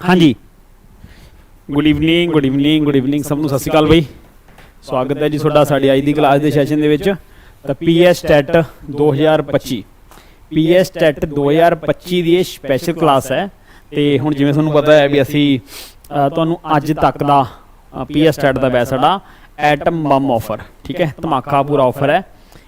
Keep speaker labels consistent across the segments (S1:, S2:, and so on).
S1: ਹਾਂਜੀ। Good evening good evening good evening ਸਭ ਨੂੰ ਸਤਿ ਸ਼੍ਰੀ ਅਕਾਲ ਬਈ। ਸਵਾਗਤ ਹੈ ਜੀ ਤੁਹਾਡਾ ਸਾਡੀ ਅੱਜ ਦੀ ਕਲਾਸ ਦੇ ਸੈਸ਼ਨ ਦੇ ਵਿੱਚ। ਤਾਂ ਪੀਐਸ ਟੈਟ 2025 ਪੀਐਸ ਟੈਟ 2025 ਦੀ ਇਹ ਸਪੈਸ਼ਲ ਕਲਾਸ ਹੈ। ਤੇ ਹੁਣ ਜਿਵੇਂ ਤੁਹਾਨੂੰ ਪਤਾ ਹੈ ਵੀ ਅਸੀਂ ਤੁਹਾਨੂੰ ਅੱਜ ਤੱਕ ਦਾ ਪੀਐਸ ਟੈਟ ਦਾ ਬੈਚ ਸਾਡਾ ਐਟਮ ਬੰਮ ਆਫਰ ਠੀਕ ਹੈ? ਧਮਾਕਾ ਪੂਰਾ ਆਫਰ ਹੈ।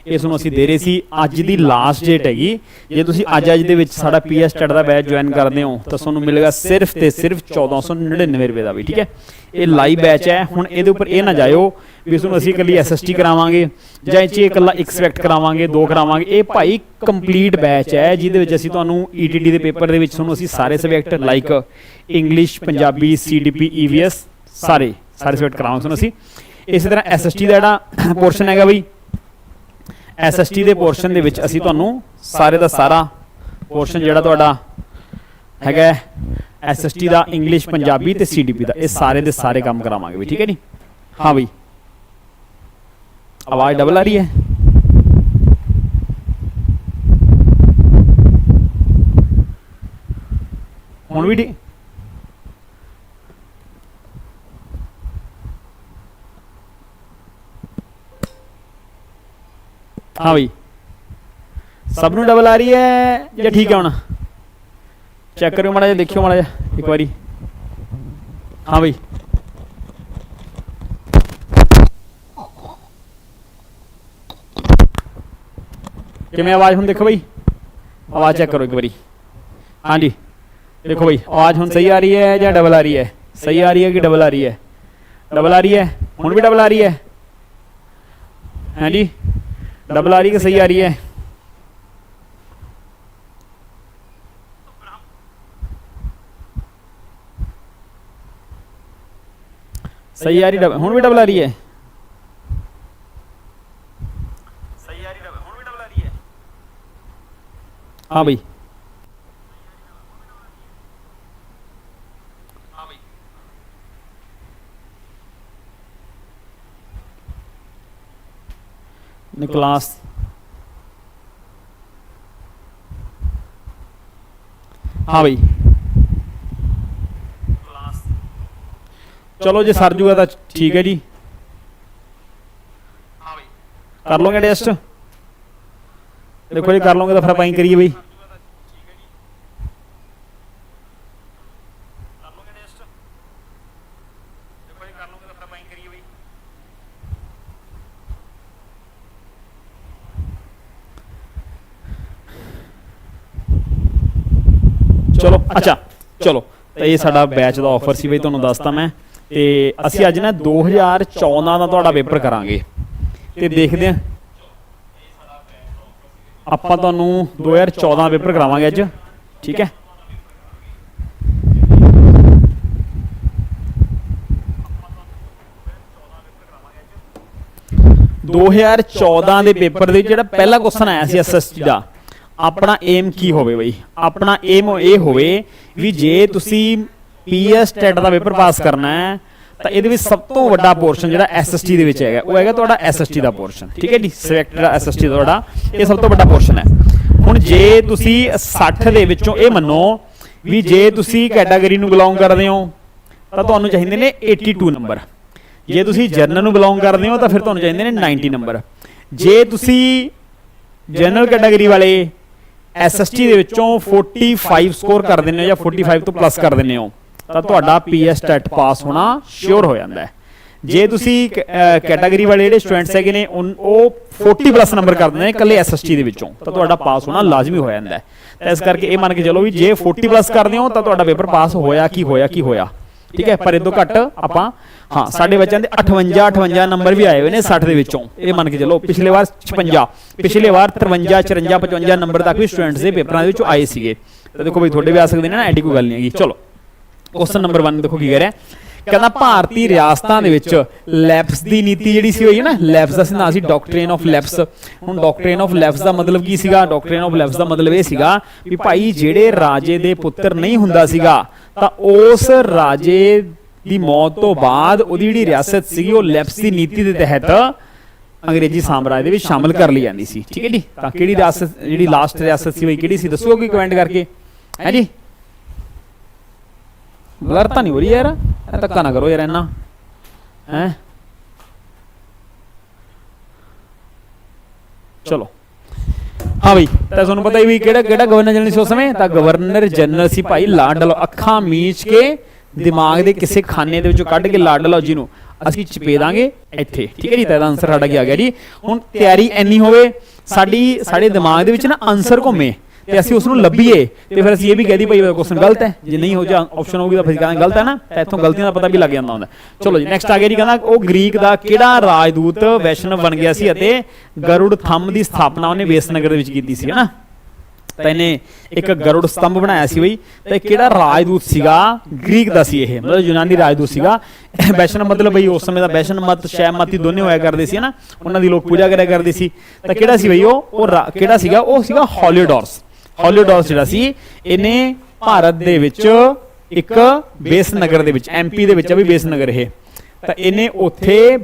S1: ਇਸ ਨੂੰ ਅਸੀਂ ਦੇ ਰਹੇ ਸੀ, ਅੱਜ ਦੀ ਲਾਸਟ ਡੇਟ ਹੈਗੀ। ਜੇ ਤੁਸੀਂ ਅੱਜ ਅੱਜ ਦੇ ਵਿੱਚ ਸਾਡਾ ਪੀਐਸ ਟੈਟ ਦਾ ਬੈਚ ਜੁਆਇਨ ਕਰਦੇ ਹੋ, ਤਾਂ ਤੁਹਾਨੂੰ ਮਿਲੇਗਾ ਸਿਰਫ ਤੇ ਸਿਰਫ 1499 ਰੁਪਏ ਦਾ ਵੀ, ਠੀਕ ਹੈ? ਇਹ ਲਾਈਵ ਬੈਚ ਹੈ। ਹੁਣ ਇਹਦੇ ਉੱਪਰ ਇਹ ਨਾ ਜਾਇਓ ਵੀ ਇਸ ਨੂੰ ਅਸੀਂ ਇਕੱਲੀ ਐਸਐਸਟੀ ਕਰਾਵਾਂਗੇ ਜਾਂ ਇਹ 'ਚ ਇਕੱਲਾ ਐਕਸਪੈਕਟ ਕਰਾਵਾਂਗੇ, ਦੋ ਕਰਾਵਾਂਗੇ। ਇਹ ਭਾਈ ਕੰਪਲੀਟ ਬੈਚ ਹੈ, ਜਿਹਦੇ ਵਿੱਚ ਅਸੀਂ ਤੁਹਾਨੂੰ ਈਟੀਟੀ ਦੇ ਪੇਪਰ ਦੇ ਵਿੱਚ ਤੁਹਾਨੂੰ ਅਸੀਂ ਸਾਰੇ subject like English Punjabi CDP EVS ਸਾਰੇ ਸਾਰੇ ਸਬਜੈਕਟ ਕਰਾਵਾਂਗੇ ਤੁਹਾਨੂੰ ਅਸੀਂ। ਇਸੇ ਤਰ੍ਹਾਂ ਐਸਐਸਟੀ ਦਾ ਜਿਹੜਾ ਪੋਰਸ਼ਨ ਹੈਗਾ ਬਈ ਐਸਐਸਟੀ ਦੇ ਪੋਰਸ਼ਨ ਦੇ ਵਿੱਚ ਅਸੀਂ ਤੁਹਾਨੂੰ ਸਾਰੇ ਦਾ ਸਾਰਾ ਪੋਰਸ਼ਨ ਜਿਹੜਾ ਤੁਹਾਡਾ ਹੈਗਾ ਐਸਐਸਟੀ ਦਾ ਇੰਗਲਿਸ਼ ਪੰਜਾਬੀ ਤੇ ਸੀਡੀਪੀ ਦਾ, ਇਹ ਸਾਰੇ ਦੇ ਸਾਰੇ ਕੰਮ ਕਰਾਵਾਂਗੇ ਵੀ, ਠੀਕ ਹੈ ਜੀ? ਹਾਂ ਬਈ। ਆਵਾਜ਼ ਡਬਲ ਆ ਰਹੀ ਹੈ। ਹੁਣ ਵੀ ਠੀਕ? ਹਾਂ ਬਈ। ਸਭ ਨੂੰ ਡਬਲ ਆ ਰਹੀ ਹੈ ਜਾਂ ਠੀਕ ਹੈ ਹੁਣ? ਚੈੱਕ ਕਰਿਓ ਮਾੜਾ ਜਿਹਾ, ਦੇਖਿਓ ਮਾੜਾ ਜਿਹਾ, ਇੱਕ ਵਾਰੀ। ਹਾਂ ਬਈ। ਕਿਵੇਂ ਆਵਾਜ਼ ਹੁਣ ਦੇਖੋ ਬਈ? ਆਵਾਜ਼ ਚੈੱਕ ਕਰੋ ਇੱਕ ਵਾਰੀ। ਹਾਂਜੀ। ਦੇਖੋ ਬਈ, ਆਵਾਜ਼ ਹੁਣ ਸਹੀ ਆ ਰਹੀ ਹੈ ਜਾਂ ਡਬਲ ਆ ਰਹੀ ਹੈ? ਸਹੀ ਆ ਰਹੀ ਹੈ ਕਿ ਡਬਲ ਆ ਰਹੀ ਹੈ? ਡਬਲ ਆ ਰਹੀ ਹੈ? ਹੁਣ ਵੀ ਡਬਲ ਆ ਰਹੀ ਹੈ? ਹਾਂਜੀ। ਡਬਲ ਆ ਰਹੀ ਕਿ ਸਹੀ ਆ ਰਹੀ ਹੈ? ਸਹੀ ਆ ਰਹੀ ਡਬਲ ਹੁਣ ਵੀ ਡਬਲ ਆ ਰਹੀ ਹੈ। ਸਹੀ ਆ ਰਹੀ ਡਬਲ ਹੁਣ ਵੀ ਡਬਲ ਆ ਰਹੀ ਹੈ। ਹਾਂ ਬਈ ਹਾਂ ਬਈ ਨੇ ਕਲਾਸ ਹਾਂ ਬਈ ਚਲੋ ਜੇ ਸਰ ਜੂਗਾ ਤਾਂ ਠੀਕ ਹੈ ਜੀ। ਹਾਂ ਬਈ ਕਰ ਲਓਗੇ ਟੈਸਟ? ਦੇਖੋ ਜੇ ਕਰ ਲਓਗੇ ਤਾਂ ਫਿਰ ਆਪਾਂ ਹੀ ਕਰੀਏ ਬਈ ਚਲੋ ਅੱਛਾ ਚਲੋ ਤਾਂ ਇਹ ਸਾਡਾ ਬੈਚ ਦਾ ਆਫਰ ਸੀ ਬਈ ਤੁਹਾਨੂੰ ਦੱਸਤਾ ਮੈਂ। ਤੇ ਅਸੀਂ ਅੱਜ ਨਾ 2014 ਦਾ ਤੁਹਾਡਾ ਪੇਪਰ ਕਰਾਂਗੇ। ਤੇ ਦੇਖਦੇ ਹਾਂ। ਆਪਾਂ ਤੁਹਾਨੂੰ 2014 ਦਾ ਪੇਪਰ ਕਰਾਵਾਂਗੇ ਅੱਜ। ਠੀਕ ਹੈ? ਦੋ ਹਜ਼ਾਰ 14 ਦੇ ਪੇਪਰ ਦੇ ਜਿਹੜਾ ਪਹਿਲਾ ਕੁਐਸਚਨ ਆਇਆ ਸੀ ਐਸਐਸਟੀ ਦਾ। ਆਪਣਾ ਏਮ ਕੀ ਹੋਵੇ ਬਈ? ਆਪਣਾ ਏਮ ਇਹ ਹੋਵੇ ਵੀ ਜੇ ਤੁਸੀਂ ਪੀਐਸ ਟੈਟ ਦਾ ਪੇਪਰ ਪਾਸ ਕਰਨਾ ਹੈ, ਤਾਂ ਇਹਦੇ ਵਿੱਚ ਸਭ ਤੋਂ ਵੱਡਾ ਪੋਰਸ਼ਨ ਜਿਹੜਾ ਐਸਐਸਟੀ ਦੇ ਵਿੱਚ ਹੈਗਾ, ਉਹ ਹੈਗਾ ਤੁਹਾਡਾ ਐਸਐਸਟੀ ਦਾ ਪੋਰਸ਼ਨ ਠੀਕ ਹੈ ਜੀ? ਸਿਲੈਕਟ ਦਾ ਐਸਐਸਟੀ ਦਾ ਤੁਹਾਡਾ, ਇਹ ਸਭ ਤੋਂ ਵੱਡਾ ਪੋਰਸ਼ਨ ਹੈ। ਹੁਣ ਜੇ ਤੁਸੀਂ 60 ਦੇ ਵਿੱਚੋਂ ਇਹ ਮੰਨੋ ਵੀ ਜੇ ਤੁਸੀਂ ਕੈਟਾਗਰੀ ਨੂੰ ਬਿਲੋਂਗ ਕਰਦੇ ਹੋ, ਤਾਂ ਤੁਹਾਨੂੰ ਚਾਹੀਦੇ ਨੇ 82 ਨੰਬਰ ਜੇ ਤੁਸੀਂ ਜਨਰਲ ਨੂੰ ਬਿਲੋਂਗ ਕਰਦੇ ਹੋ, ਤਾਂ ਫਿਰ ਤੁਹਾਨੂੰ ਚਾਹੀਦੇ ਨੇ 90 ਨੰਬਰ ਜੇ ਤੁਸੀਂ ਜਨਰਲ ਕੈਟਾਗਰੀ ਵਾਲੇ ਐਸਐਸਟੀ ਦੇ ਵਿੱਚੋਂ 45 ਸਕੋਰ ਕਰ ਦਿੰਦੇ ਹੋ ਜਾਂ 45 ਤੋਂ ਪਲੱਸ ਕਰ ਦਿੰਦੇ ਹੋ, ਤਾਂ ਤੁਹਾਡਾ ਪੀਐਸ ਟੈਟ ਪਾਸ ਹੋਣਾ ਸ਼ੋਰ ਹੋ ਜਾਂਦਾ ਹੈ। ਜੇ ਤੁਸੀਂ ਕੈਟਾਗਰੀ ਵਾਲੇ ਜਿਹੜੇ ਸਟੂਡੈਂਟਸ ਹੈਗੇ ਨੇ ਉਹ 40 ਪਲੱਸ ਨੰਬਰ ਕਰ ਦਿੰਦੇ ਨੇ ਇਕੱਲੇ ਐਸਐਸਟੀ ਦੇ ਵਿੱਚੋਂ, ਤਾਂ ਤੁਹਾਡਾ ਪਾਸ ਹੋਣਾ ਲਾਜ਼ਮੀ ਹੋ ਜਾਂਦਾ ਹੈ। ਤਾਂ ਇਸ ਕਰਕੇ ਇਹ ਮੰਨ ਕੇ ਚੱਲੋ ਵੀ ਜੇ 40 ਪਲੱਸ ਕਰਦੇ ਹੋ, ਤਾਂ ਤੁਹਾਡਾ ਪੇਪਰ ਪਾਸ ਹੋਇਆ ਕੀ ਹੋਇਆ ਕੀ ਹੋਇਆ। ਠੀਕ ਹੈ, ਪਰ ਇਹ ਤੋਂ ਘੱਟ ਆਪਾਂ ਹਾਂ ਸਾਡੇ ਬੱਚਿਆਂ ਦੇ 58 58 ਨੰਬਰ ਵੀ ਆਏ ਹੋਏ ਨੇ 60 ਦੇ ਵਿੱਚੋਂ। ਇਹ ਮੰਨ ਕੇ ਚੱਲੋ ਪਿਛਲੇ ਵਾਰ 56 ਪਿਛਲੇ ਵਾਰ 53 54 55 ਨੰਬਰ ਤੱਕ ਵੀ ਸਟੂਡੈਂਟਸ ਦੇ ਪੇਪਰਾਂ ਦੇ ਵਿੱਚੋਂ ਆਏ ਸੀਗੇ। ਤਾਂ ਦੇਖੋ ਬਈ ਤੁਹਾਡੇ ਵੀ ਆ ਸਕਦੇ ਨੇ ਨਾ ਐਡੀ ਕੋਈ ਗੱਲ ਨਹੀਂ ਹੈਗੀ। ਚਲੋ ਕੁਐਸਚਨ ਨੰਬਰ 1 ਦੇਖੋ ਕੀ ਕਹਿ ਰਿਹਾ। ਕਹਿੰਦਾ ਭਾਰਤੀ ਰਿਆਸਤਾਂ ਦੇ ਵਿੱਚ ਲੈਪਸ ਦੀ ਨੀਤੀ ਜਿਹੜੀ ਸੀ ਹੋਈ ਹੈ ਨਾ ਲੈਪਸ ਦਾ ਸਿਧਾਂਤ ਸੀ ਡਾਕਟ੍ਰੀਨ ਆਫ ਲੈਪਸ। ਹੁਣ ਡਾਕਟ੍ਰੀਨ ਆਫ ਲੈਪਸ ਦਾ ਮਤਲਬ ਕੀ ਸੀਗਾ? ਡਾਕਟ੍ਰੀਨ ਆਫ ਲੈਪਸ ਦਾ ਮਤਲਬ ਇਹ ਸੀਗਾ ਵੀ ਭਾਈ ਜਿਹੜੇ ਰਾਜੇ ਦੇ ਪੁੱਤਰ ਨਹੀਂ ਹੁੰਦਾ ਸੀਗਾ ਤਾਂ ਉਸ ਰਾਜੇ ਦੀ ਮੌਤ ਤੋਂ ਬਾਅਦ ਉਹਦੀ ਜਿਹੜੀ ਰਿਆਸਤ ਸੀਗੀ, ਉਹ ਲੈਪਸ ਦੀ ਨੀਤੀ ਦੇ ਤਹਿਤ ਅੰਗਰੇਜ਼ੀ ਸਾਮਰਾਜ ਦੇ ਵਿੱਚ ਸ਼ਾਮਲ ਕਰ ਲਈ ਜਾਂਦੀ ਸੀ। ਠੀਕ ਹੈ ਜੀ? ਤਾਂ ਕਿਹੜੀ ਰਿਆਸਤ, ਜਿਹੜੀ ਲਾਸਟ ਰਿਆਸਤ ਸੀ ਬਈ ਕਿਹੜੀ ਸੀ? ਦੱਸੋ ਕੋਈ ਕਮੈਂਟ ਕਰਕੇ। ਹੈ ਜੀ? ਬਲਰ ਤਾਂ ਨਹੀਂ ਹੋ ਰਹੀ ਯਾਰ। ਇਹ ਧੱਕਾ ਨਾ ਕਰੋ ਯਾਰ ਇਹਨਾਂ ਹੈ? ਚਲੋ। ਹਾਂ ਬਈ, ਤਾਂ ਤੁਹਾਨੂੰ ਪਤਾ ਹੀ ਵੀ ਕਿਹੜਾ ਕਿਹੜਾ ਗਵਰਨਰ ਜਨਰਲ ਸੀ ਉਸ ਸਮੇਂ? ਤਾਂ ਗਵਰਨਰ ਜਨਰਲ ਸੀ ਭਾਈ ਲਾਡਲ ਅੱਖਾਂ ਮੀਚ ਕੇ ਦਿਮਾਗ ਦੇ ਕਿਸੇ ਖਾਨੇ ਦੇ ਵਿੱਚੋਂ ਕੱਢ ਕੇ ਲਾਡਲ ਜੀ ਨੂੰ। ਅਸੀਂ ਚਪੇ ਦਾਂਗੇ ਇੱਥੇ। ਠੀਕ ਹੈ ਜੀ? ਤਾਂ ਇਹਦਾ ਆਨਸਰ ਸਾਡਾ ਕੀ ਆ ਗਿਆ ਜੀ? ਹੁਣ ਤਿਆਰੀ ਇੰਨੀ ਹੋਵੇ, ਸਾਡੀ, ਸਾਡੇ ਦਿਮਾਗ ਦੇ ਵਿੱਚ ਨਾ ਆਨਸਰ ਘੁੰਮੇ ਤੇ ਅਸੀਂ ਉਸ ਨੂੰ ਲੱਭੀਏ ਤੇ ਫਿਰ ਅਸੀਂ ਇਹ ਵੀ ਕਹਦੀ ਭਾਈ ਕੁਐਸਚਨ ਗਲਤ ਹੈ। ਜੇ ਨਹੀਂ ਹੋ ਜਾ ਆਪਸ਼ਨ ਹੋਊਗੀ ਤਾਂ ਫਿਰ ਕਹਾਂਗੇ ਗਲਤ ਹੈ ਨਾ। ਤਾਂ ਇੱਥੋਂ ਗਲਤੀਆਂ ਦਾ ਪਤਾ ਵੀ ਲੱਗ ਜਾਂਦਾ ਹੁੰਦਾ। ਚਲੋ ਜੀ ਨੈਕਸਟ ਆ ਗਿਆ ਜੀ ਕਹਿੰਦਾ, ਉਹ ਗ੍ਰੀਕ ਦਾ ਕਿਹੜਾ ਰਾਜਦੂਤ ਵੈਸ਼ਨਵ ਬਣ ਗਿਆ ਸੀ ਅਤੇ ਗਰੁੜ ਥੰਮ ਦੀ ਸਥਾਪਨਾ ਉਹਨੇ ਵੇਸਨਗਰ ਦੇ ਵਿੱਚ ਕੀਤੀ ਸੀ, ਹਨਾ? ਤਾਂ ਇਹਨੇ ਇੱਕ ਗਰੁੜ ਸਤੰਭ ਬਣਾਇਆ ਸੀ ਬਈ। ਤੇ ਕਿਹੜਾ ਰਾਜਦੂਤ ਸੀਗਾ? ਗ੍ਰੀਕ ਦਾ ਸੀ ਇਹ। ਮਤਲਬ ਯੂਨਾਨੀ ਰਾਜਦੂਤ ਸੀਗਾ। ਵੈਸ਼ਨ ਮਤਲਬ ਬਈ ਉਸ ਸਮੇਂ ਦਾ ਵੈਸ਼ਨਵ ਮਤ ਸ਼ੈਵ ਦੋਨੇ ਹੋਇਆ ਕਰਦੇ ਸੀ, ਹਨਾ? ਉਹਨਾਂ ਦੀ ਲੋਕ ਪੂਜਾ ਕਰਿਆ ਕਰਦੇ ਸੀ। ਤਾਂ ਕਿਹੜਾ ਸੀ ਬਈ ਉਹ? ਉਹ ਰਾ- ਕਿਹੜਾ ਸੀਗਾ? ਉਹ ਸੀਗਾ ਹੌਲੀਓਡੋਰਸ। ਹੌਲੀਓਡੋਰਸ ਜਿਹੜਾ ਸੀ, ਇਹਨੇ ਭਾਰਤ ਦੇ ਵਿੱਚ ਇੱਕ ਬੇਸ ਨਗਰ ਦੇ ਵਿੱਚ ਐਮਪੀ ਦੇ ਵਿੱਚ ਆ ਵੀ ਬੇਸ ਨਗਰ ਇਹ। ਤਾਂ ਇਹਨੇ ਉੱਥੇ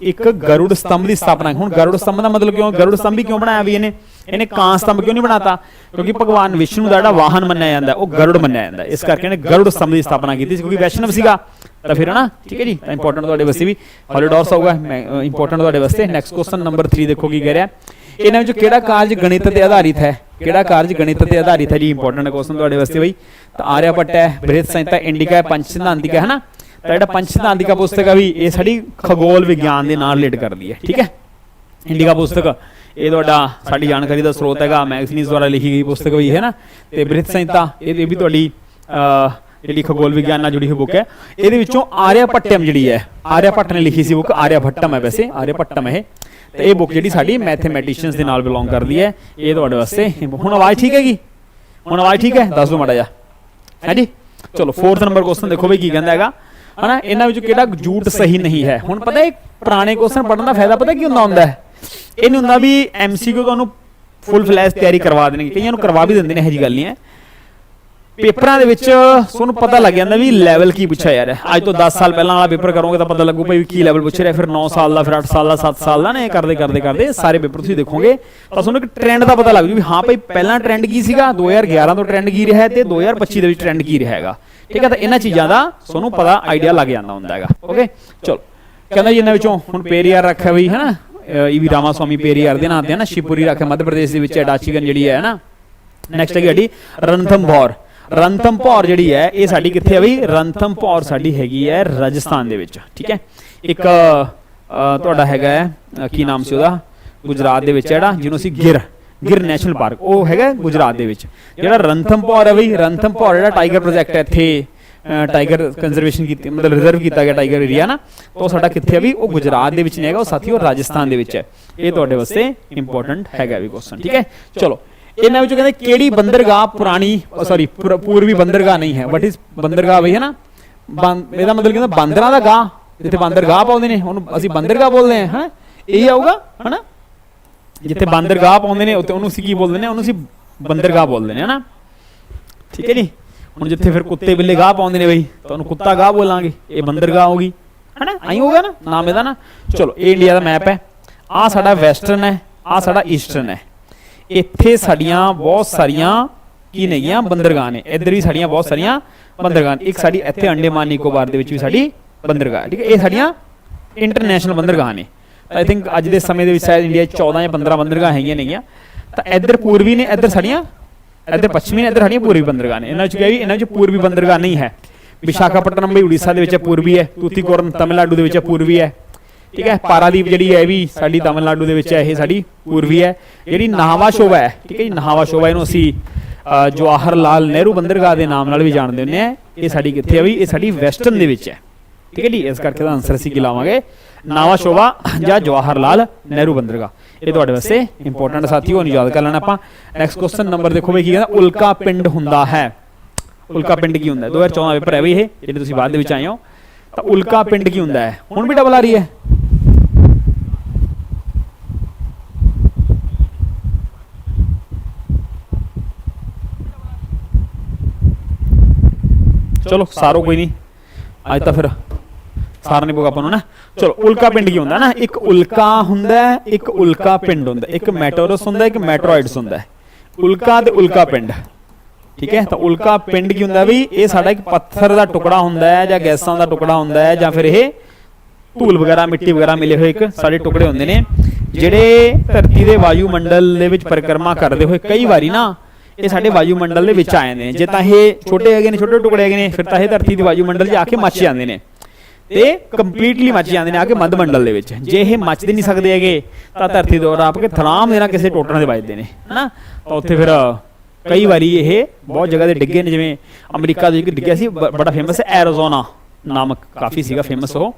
S1: ਇੱਕ ਗਰੁੜ ਸਤੰਭ ਦੀ ਸਥਾਪਨਾ। ਹੁਣ ਗਰੁੜ ਸਤੰਭ ਦਾ ਮਤਲਬ ਕਿਉਂ? ਗਰੁੜ ਸਤੰਭ ਹੀ ਕਿਉਂ ਬਣਾਇਆ ਵੀ ਇਹਨੇ? ਇਹਨੇ ਕਾਂ ਸਤੰਭ ਕਿਉਂ ਨਹੀਂ ਬਣਾਤਾ? ਕਿਉਂਕਿ ਭਗਵਾਨ ਵਿਸ਼ਨੂੰ ਦਾ ਜਿਹੜਾ ਵਾਹਨ ਮੰਨਿਆ ਜਾਂਦਾ, ਉਹ ਗਰੁੜ ਮੰਨਿਆ ਜਾਂਦਾ। ਇਸ ਕਰਕੇ ਇਹਨੇ ਗਰੁੜ ਸਤੰਭ ਦੀ ਸਥਾਪਨਾ ਕੀਤੀ ਸੀ, ਕਿਉਂਕਿ ਵੈਸ਼ਨਵ ਸੀਗਾ। ਤਾਂ ਫਿਰ ਹਨਾ, ਠੀਕ ਹੈ ਜੀ? ਤਾਂ ਇੰਪੋਰਟੈਂਟ ਤੁਹਾਡੇ ਵਾਸਤੇ ਵੀ ਹੌਲੀਡੋਰਸ ਹੋਊਗਾ। ਇੰਪੋਰਟੈਂਟ ਤੁਹਾਡੇ ਵਾਸਤੇ ਨੈਕਸਟ ਕੁਐਸਚਨ ਨੰਬਰ 3 ਦੇਖੋ ਕੀ ਕਹਿ ਰਿਹਾ। ਇਹਨਾਂ ਵਿੱਚ ਕਿਹੜਾ ਕਾਰਜ ਗਣਿਤ ਤੇ ਆਧਾਰਿਤ ਹੈ? ਕਿਹੜਾ ਕਾਰਜ ਗਣਿਤ ਤੇ ਆਧਾਰਿਤ ਹੈ ਜੀ? ਇੰਪੋਰਟੈਂਟ ਕੁਐਸਚਨ ਤੁਹਾਡੇ ਵਾਸਤੇ ਬਈ। ਤਾਂ ਆਰਿਆਭੱਟ ਹੈ, ਬ੍ਰਿਹਤ ਸੰਹਿਤਾ ਇੰਡੀਕਾ ਹੈ, ਪੰਚ ਸਿਧਾਂਤਿਕ ਹੈ ਨਾ ਤਾਂ ਜਿਹੜਾ ਪੰਚ ਸਿਧਾਂਤਿਕਾ ਪੁਸਤਕ ਆ ਵੀ ਇਹ ਸਾਡੀ ਖਗੋਲ ਵਿਗਿਆਨ ਦੇ ਨਾਲ ਰਿਲੇਟ ਕਰਦੀ ਹੈ, ਠੀਕ ਹੈ? ਇੰਡੀਕਾ ਪੁਸਤਕ, ਇਹ ਤੁਹਾਡਾ ਸਾਡੀ ਜਾਣਕਾਰੀ ਦਾ ਸਰੋਤ ਹੈਗਾ, ਮੈਗਜ਼ੀਨਸ ਦੁਆਰਾ ਲਿਖੀ ਗਈ ਪੁਸਤਕ ਵੀ ਹੈ ਨਾ? ਤੇ ਬ੍ਰਿਹਤ ਸੰਹਿਤਾ, ਇਹ ਵੀ ਤੁਹਾਡੀ ਜਿਹੜੀ ਖਗੋਲ ਵਿਗਿਆਨ ਨਾਲ ਜੁੜੀ ਹੋਈ ਬੁੱਕ ਹੈ। ਇਹਦੇ ਵਿੱਚੋਂ ਆਰਿਆ ਭੱਟਮ ਜਿਹੜੀ ਹੈ ਆਰਿਆ ਭੱਟ ਨੇ ਲਿਖੀ ਸੀ ਬੁੱਕ ਆਰਿਆ ਭੱਟਮ ਹੈ ਵੈਸੇ ਆਰਿਆ ਭੱਟਮ ਇਹ। ਤੇ ਇਹ ਬੁੱਕ ਜਿਹੜੀ ਸਾਡੀ ਮੈਥਮੈਟੀਸ਼ੀਅਨਸ ਦੇ ਨਾਲ ਬਿਲੋਂਗ ਕਰਦੀ ਹੈ, ਇਹ ਤੁਹਾਡੇ ਵਾਸਤੇ ਹੁਣ ਆਵਾਜ਼ ਠੀਕ ਹੈਗੀ? ਹੁਣ ਆਵਾਜ਼ ਠੀਕ ਹੈ? ਦੱਸ ਦਿਓ ਮਾੜਾ ਜਿਹਾ। ਹੈ ਚਲੋ 4th ਨੰਬਰ ਕੁਐਸਚਨ ਦੇਖੋ ਵੀ ਕੀ ਕਹਿੰਦਾ ਹੈਗਾ। ਹਨਾ, ਇਹਨਾਂ ਵਿੱਚੋਂ ਕਿਹੜਾ ਜੂਟ ਸਹੀ ਨਹੀਂ ਹੈ? ਹੁਣ ਪਤਾ ਹੈ ਪੁਰਾਣੇ ਕੁਐਸਚਨ ਪੜਨ ਦਾ ਫਾਇਦਾ ਪਤਾ ਕੀ ਹੁੰਦਾ ਹੁੰਦਾ ਹੈ? ਇਹ ਨਹੀਂ ਹੁੰਦਾ ਵੀ ਐਮਸੀਕਿਊ ਤੁਹਾਨੂੰ ਫੁੱਲ ਫਲੈਸ਼ ਤਿਆਰੀ ਕਰਵਾ ਦੇਣਗੇ। ਕਈਆਂ ਨੂੰ ਕਰਵਾ ਵੀ ਦਿੰਦੇ ਨੇ, ਇਹ ਜੀ ਗੱਲ ਨਹੀਂ ਹੈ। ਪੇਪਰਾਂ ਦੇ ਵਿੱਚ ਤੁਹਾਨੂੰ ਪਤਾ ਲੱਗ ਜਾਂਦਾ ਵੀ ਲੈਵਲ ਕੀ ਪੁੱਛਿਆ ਯਾਰ ਅੱਜ ਤੋਂ 10 ਸਾਲ ਪਹਿਲਾਂ ਵਾਲਾ ਪੇਪਰ ਕਰੋਗੇ ਤਾਂ ਪਤਾ ਲੱਗੂ ਭਈ ਕੀ ਲੈਵਲ ਪੁੱਛ ਰਿਹਾ। ਫਿਰ 9 ਸਾਲ ਦਾ, ਫਿਰ 8 ਸਾਲ ਦਾ 7 ਸਾਲ ਦਾ ਨੇ ਕਰਦੇ ਕਰਦੇ ਕਰਦੇ ਸਾਰੇ ਪੇਪਰ ਤੁਸੀਂ ਦੇਖੋਗੇ। ਤਾਂ ਤੁਹਾਨੂੰ ਇੱਕ ਟ੍ਰੈਂਡ ਦਾ ਪਤਾ ਲੱਗ ਜੂ ਵੀ ਹਾਂ ਭਾਈ ਪਹਿਲਾਂ ਟ੍ਰੈਂਡ ਕੀ ਸੀਗਾ? 2011 ਤੋਂ ਟ੍ਰੈਂਡ ਕੀ ਰਿਹਾ ਹੈ ਤੇ 2025 ਦੇ ਵਿੱਚ ਟ੍ਰੈਂਡ ਕੀ ਰਿਹਾ ਹੈਗਾ। ਠੀਕ ਹੈ ਤਾਂ ਇਹਨਾਂ ਚੀਜ਼ਾਂ ਦਾ ਤੁਹਾਨੂੰ ਪਤਾ ਆਈਡੀਆ ਲੱਗ ਜਾਂਦਾ ਹੁੰਦਾ ਹੈਗਾ। ਓਕੇ ਚਲੋ। ਕਹਿੰਦਾ ਜੀ ਇਹਨਾਂ ਵਿੱਚੋਂ ਹੁਣ ਪੇਰੀਆਰ ਰੱਖਿਆ ਵੀ ਹੈ ਨਾ? ਇਹ ਵੀ ਰਾਮਾ ਸਵਾਮੀ ਪੇਰੀਆਰ ਦੇ ਨਾਂ ਤੇ ਹੈ ਨਾ? ਸ਼ਿਵਪੁਰੀ ਰੱਖਿਆ ਮੱਧ ਪ੍ਰਦੇਸ਼ ਦੇ ਵਿੱਚ ਹੈ ਡਾਚੀਗਨ ਜਿਹੜੀ ਹੈ ਨਾ? ਨੈਕਸਟ ਹੈਗੀ ਸਾਡੀ ਰਣਥੰਭੌਰ ਰਣਥੰਭੌਰ ਜਿਹੜੀ ਹੈ ਇਹ ਸਾਡੀ ਕਿੱਥੇ ਹੈ ਬਈ ਰਣਥੰਭੌਰ ਸਾਡੀ ਹੈਗੀ ਹੈ ਰਾਜਸਥਾਨ ਦੇ ਵਿੱਚ ਠੀਕ ਹੈ? ਇੱਕ ਤੁਹਾਡਾ ਹੈਗਾ ਹੈ, ਕੀ ਨਾਮ ਸੀ ਉਹਦਾ? ਗੁਜਰਾਤ ਦੇ ਵਿੱਚ ਜਿਹੜਾ ਜਿਹਨੂੰ ਅਸੀਂ ਗਿਰ। ਗਿਰ ਨੈਸ਼ਨਲ ਪਾਰਕ, ਉਹ ਹੈਗਾ ਗੁਜਰਾਤ ਦੇ ਵਿੱਚ। ਜਿਹੜਾ ਰਣਥੰਭੌਰ ਹੈ ਬਈ ਰਣਥੰਭੌਰ ਜਿਹੜਾ ਟਾਈਗਰ ਪ੍ਰੋਜੈਕਟ ਹੈ ਇੱਥੇ ਟਾਈਗਰ ਕੰਜ਼ਰਵੇਸ਼ਨ ਕੀਤੀ, ਮਤਲਬ ਰਿਜ਼ਰਵ ਕੀਤਾ ਗਿਆ ਟਾਈਗਰ ਏਰੀਆ ਨਾ ਉਹ ਸਾਡਾ ਕਿੱਥੇ ਹੈ ਵੀ ਉਹ ਗੁਜਰਾਤ ਦੇ ਵਿੱਚ ਨਹੀਂ ਹੈਗਾ, ਉਹ ਸਾਥੀਓ ਰਾਜਸਥਾਨ ਦੇ ਵਿੱਚ ਹੈ। ਇਹ ਤੁਹਾਡੇ ਵਾਸਤੇ ਇੰਪੋਰਟੈਂਟ ਹੈਗਾ ਵੀ ਕੁਐਸਚਨ ਠੀਕ ਹੈ? ਚਲੋ, ਇਹਨਾਂ ਵਿੱਚੋਂ ਕਹਿੰਦੇ ਕਿਹੜੀ ਬੰਦਰਗਾਹ ਪੁਰਾਣੀ ਸੌਰੀ ਪੂਰਬੀ ਬੰਦਰਗਾਹ ਨਹੀਂ ਹੈ ਵਟ ਇਜ਼ ਬੰਦਰਗਾਹ ਬਈ ਹੈ ਨਾ, ਬੰ- ਇਹਦਾ ਮਤਲਬ ਕਹਿੰਦਾ ਬਾਂਦਰਾਂ ਦਾ ਗਾਹ, ਜਿੱਥੇ ਬਾਂਦਰਗਾਹ ਪਾਉਂਦੇ ਨੇ, ਉਹਨੂੰ ਅਸੀਂ ਬੰਦਰਗਾਹ ਬੋਲਦੇ ਹਾਂ ਹਾਂ? ਇਹ ਆਊਗਾ, ਹਨਾ? ਜਿੱਥੇ ਬੰਦਰਗਾਹ ਪਾਉਂਦੇ ਨੇ ਉੱਥੇ ਉਹਨੂੰ ਅਸੀਂ ਕੀ ਬੋਲਦੇ ਨੇ ਉਹਨੂੰ ਅਸੀਂ ਬੰਦਰਗਾਹ ਬੋਲਦੇ ਨੇ। ਹਨਾ ਠੀਕ ਹੈ ਜੀ? ਹੁਣ ਜਿੱਥੇ ਫਿਰ ਕੁੱਤੇ ਬਿੱਲੇ ਗਾਹ ਪਾਉਂਦੇ ਨੇ ਬਈ ਤਾਂ ਉਹਨੂੰ ਕੁੱਤਾ ਗਾਹ ਬੋਲਾਂਗੇ। ਇਹ ਬੰਦਰਗਾਹ ਹੋਗੀ ਹਨਾ ਆਈ ਹੋਗਾ ਨਾ? ਨਾਮ ਇਹਦਾ ਨਾ? ਚਲੋ ਇਹ ਇੰਡੀਆ ਦਾ ਮੈਪ ਹੈ। ਆ ਸਾਡਾ ਵੈਸਟਰਨ ਹੈ। ਆ ਸਾਡਾ ਈਸਟਰਨ ਹੈ। ਇੱਥੇ ਸਾਡੀਆਂ ਬਹੁਤ ਸਾਰੀਆਂ ਕੀ ਨੇਗੀਆਂ ਬੰਦਰਗਾਹ ਨੇ। ਇੱਧਰ ਵੀ ਸਾਡੀਆਂ ਬਹੁਤ ਸਾਰੀਆਂ ਬੰਦਰਗਾਹ ਇੱਕ ਸਾਡੀ ਇੱਥੇ ਅੰਡੇਮਾਨ ਨਿਕੋਬਾਰ ਦੇ ਵਿੱਚ ਵੀ ਸਾਡੀ ਬੰਦਰਗਾਹ ਹੈ, ਠੀਕ ਹੈ? ਇਹ ਸਾਡੀਆਂ ਇੰਟਰਨੈਸ਼ਨਲ ਬੰਦਰਗਾਹ ਨੇ। ਆਈ ਥਿੰਕ ਅੱਜ ਦੇ ਸਮੇਂ ਦੇ ਵਿੱਚ ਸ਼ਾਇਦ ਇੰਡੀਆ 'ਚ 14 ਜਾਂ 15 ਬੰਦਰਗਾਹ ਹੈਗੀਆਂ ਨੇਗੀਆਂ। ਤਾਂ ਇੱਧਰ ਪੂਰਬੀ ਨੇ ਇੱਧਰ ਸਾਡੀਆਂ ਇੱਧਰ ਪੱਛਮੀ ਨੇ ਇੱਧਰ ਸਾਡੀਆਂ ਪੂਰਬੀ ਬੰਦਰਗਾਹ ਨੇ। ਇਹਨਾਂ 'ਚ ਕਿਹਾ ਵੀ ਇਹਨਾਂ 'ਚ ਪੂਰਬੀ ਬੰਦਰਗਾਹ ਨਹੀਂ ਹੈ। ਵਿਸ਼ਾਖਾਪਟਨਮ ਵੀ ਉੜੀਸਾ ਦੇ ਵਿੱਚ ਹੈ, ਪੂਰਬੀ ਹੈ ਤੂਤੀਕੋਰਨ ਤਮਿਲਨਾਡੂ ਦੇ ਵਿੱਚ ਹੈ, ਪੂਰਬੀ ਹੈ। ਠੀਕ ਹੈ ਪਾਰਾਦੀਪ ਜਿਹੜੀ ਹੈ ਵੀ ਸਾਡੀ ਤਮਿਲਨਾਡੂ ਦੇ ਵਿੱਚ ਹੈ ਇਹ ਸਾਡੀ ਪੂਰਬੀ ਹੈ। ਜਿਹੜੀ ਨਾਵਾ ਸ਼ੋਭਾ ਹੈ ਠੀਕ ਹੈ ਜੀ ਨਹਾਵਾ ਸ਼ੋਭਾ ਇਹਨੂੰ ਅਸੀਂ ਜਵਾਹਰ ਲਾਲ ਨਹਿਰੂ ਬੰਦਰਗਾਹ ਦੇ ਨਾਮ ਨਾਲ ਵੀ ਜਾਣਦੇ ਹੁੰਦੇ ਆ। ਇਹ ਸਾਡੀ ਕਿੱਥੇ ਹੈ ਵੀ ਇਹ ਸਾਡੀ ਵੈਸਟਰਨ ਦੇ ਵਿੱਚ ਹੈ। ਠੀਕ ਹੈ ਜੀ ਇਸ ਕਰਕੇ ਦਾ ਆਨਸਰ ਅਸੀਂ ਕੀ ਲਾਵਾਂਗੇ ਨਾਵਾ ਸ਼ੋਭਾ ਜਾਂ ਜਵਾਹਰ ਲਾਲ ਨਹਿਰੂ ਬੰਦਰਗਾਹ ਇਹ ਤੁਹਾਡੇ ਵਾਸਤੇ ਇੰਪੋਰਟੈਂਟ ਸਾਥੀਓ ਨੂੰ ਯਾਦ ਕਰ ਲੈਣਾ ਆਪਾਂ ਨੈਕਸਟ ਕੁਐਸਚਨ ਨੰਬਰ ਦੇਖੋ ਵੀ ਕੀ ਕਹਿੰਦਾ ਉਲਕਾ ਪਿੰਡ ਹੁੰਦਾ ਹੈ ਉਲਕਾ ਪਿੰਡ ਕੀ ਹੁੰਦਾ ਹੈ 2014 ਪੇਪਰ ਹੈ ਵੀ ਇਹ ਜਿਹੜੇ ਤੁਸੀਂ ਬਾਅਦ ਦੇ ਵਿੱਚ ਆਏ ਹੋ ਤਾਂ ਉਲਕਾ ਪਿੰਡ ਕੀ ਹੁੰਦਾ ਹੈ ਹੁਣ ਵੀ ਡਬਲ ਆ ਰਹੀ ਹੈ ਚਲੋ ਸਾਰੋ ਕੋਈ ਨਹੀਂ ਅੱਜ ਤਾਂ ਫਿਰ ਸਾਰਨੇ ਪਊਗਾ ਆਪਾਂ ਨੂੰ ਨਾ। ਚਲੋ ਉਲਕਾ ਪਿੰਡ ਕੀ ਹੁੰਦਾ ਨਾ? ਇੱਕ ਉਲਕਾ ਹੁੰਦਾ ਇੱਕ ਉਲਕਾ ਪਿੰਡ ਹੁੰਦਾ ਇੱਕ ਮੈਟੋਰਸ ਹੁੰਦਾ ਇੱਕ ਮੈਟਰੋਇਡਸ ਹੁੰਦਾ। ਉਲਕਾ ਤੇ ਉਲਕਾ ਪਿੰਡ। ਠੀਕ ਹੈ? ਤਾਂ ਉਲਕਾ ਪਿੰਡ ਕੀ ਹੁੰਦਾ ਵੀ? ਇਹ ਸਾਡਾ ਇੱਕ ਪੱਥਰ ਦਾ ਟੁਕੜਾ ਹੁੰਦਾ ਹੈ ਜਾਂ ਗੈਸਾਂ ਦਾ ਟੁਕੜਾ ਹੁੰਦਾ ਹੈ ਜਾਂ ਫਿਰ ਇਹ ਧੂਲ ਵਗੈਰਾ ਮਿੱਟੀ ਵਗੈਰਾ ਮਿਲੇ ਹੋਏ ਇੱਕ ਸਾਡੇ ਟੁਕੜੇ ਹੁੰਦੇ ਨੇ ਜਿਹੜੇ ਧਰਤੀ ਦੇ ਵਾਯੂਮੰਡਲ ਦੇ ਵਿੱਚ ਪਰਿਕਰਮਾ ਕਰਦੇ ਹੋਏ ਕਈ ਵਾਰੀ ਨਾ ਇਹ ਸਾਡੇ ਵਾਯੂਮੰਡਲ ਦੇ ਵਿੱਚ ਆ ਜਾਂਦੇ ਨੇ। ਜੇ ਤਾਂ ਇਹ ਛੋਟੇ ਹੈਗੇ ਨੇ ਛੋਟੇ ਟੁਕੜੇ ਹੈਗੇ ਨੇ ਫਿਰ ਤਾਂ ਇਹ ਧਰਤੀ ਦੇ ਵਾਯੂਮੰਡਲ 'ਚ ਆ ਕੇ ਮੱਚ ਜਾਂਦੇ ਨੇ। ਤੇ ਕੰਪਲੀਟਲੀ ਮੱਚ ਜਾਂਦੇ ਨੇ ਆ ਕੇ ਮੱਧ ਮੰਡਲ ਦੇ ਵਿੱਚ। ਜੇ ਇਹ ਮੱਚਦੇ ਨਹੀਂ ਸਕਦੇ ਹੈਗੇ, ਤਾਂ ਧਰਤੀ ਦੇ ਆਪ ਕੇ ਥਰਾਮ ਦੇ ਨਾਲ ਕਿਸੇ ਟੋਟਣ ਦੇ ਵੱਜਦੇ ਨੇ, ਹਨਾ? ਤਾਂ ਉੱਥੇ ਫਿਰ ਕਈ ਵਾਰੀ ਇਹ ਬਹੁਤ ਜਗ੍ਹਾ ਤੇ ਡਿੱਗੇ ਨੇ, ਜਿਵੇਂ ਅਮਰੀਕਾ ਦੇ ਇੱਕ ਡਿੱਗਿਆ ਸੀ ਬੜਾ ਫੇਮਸ ਹੈ ਐਰੀਜ਼ੋਨਾ ਨਾਮਕ ਕਾਫੀ ਸੀਗਾ ਫੇਮਸ ਉਹ।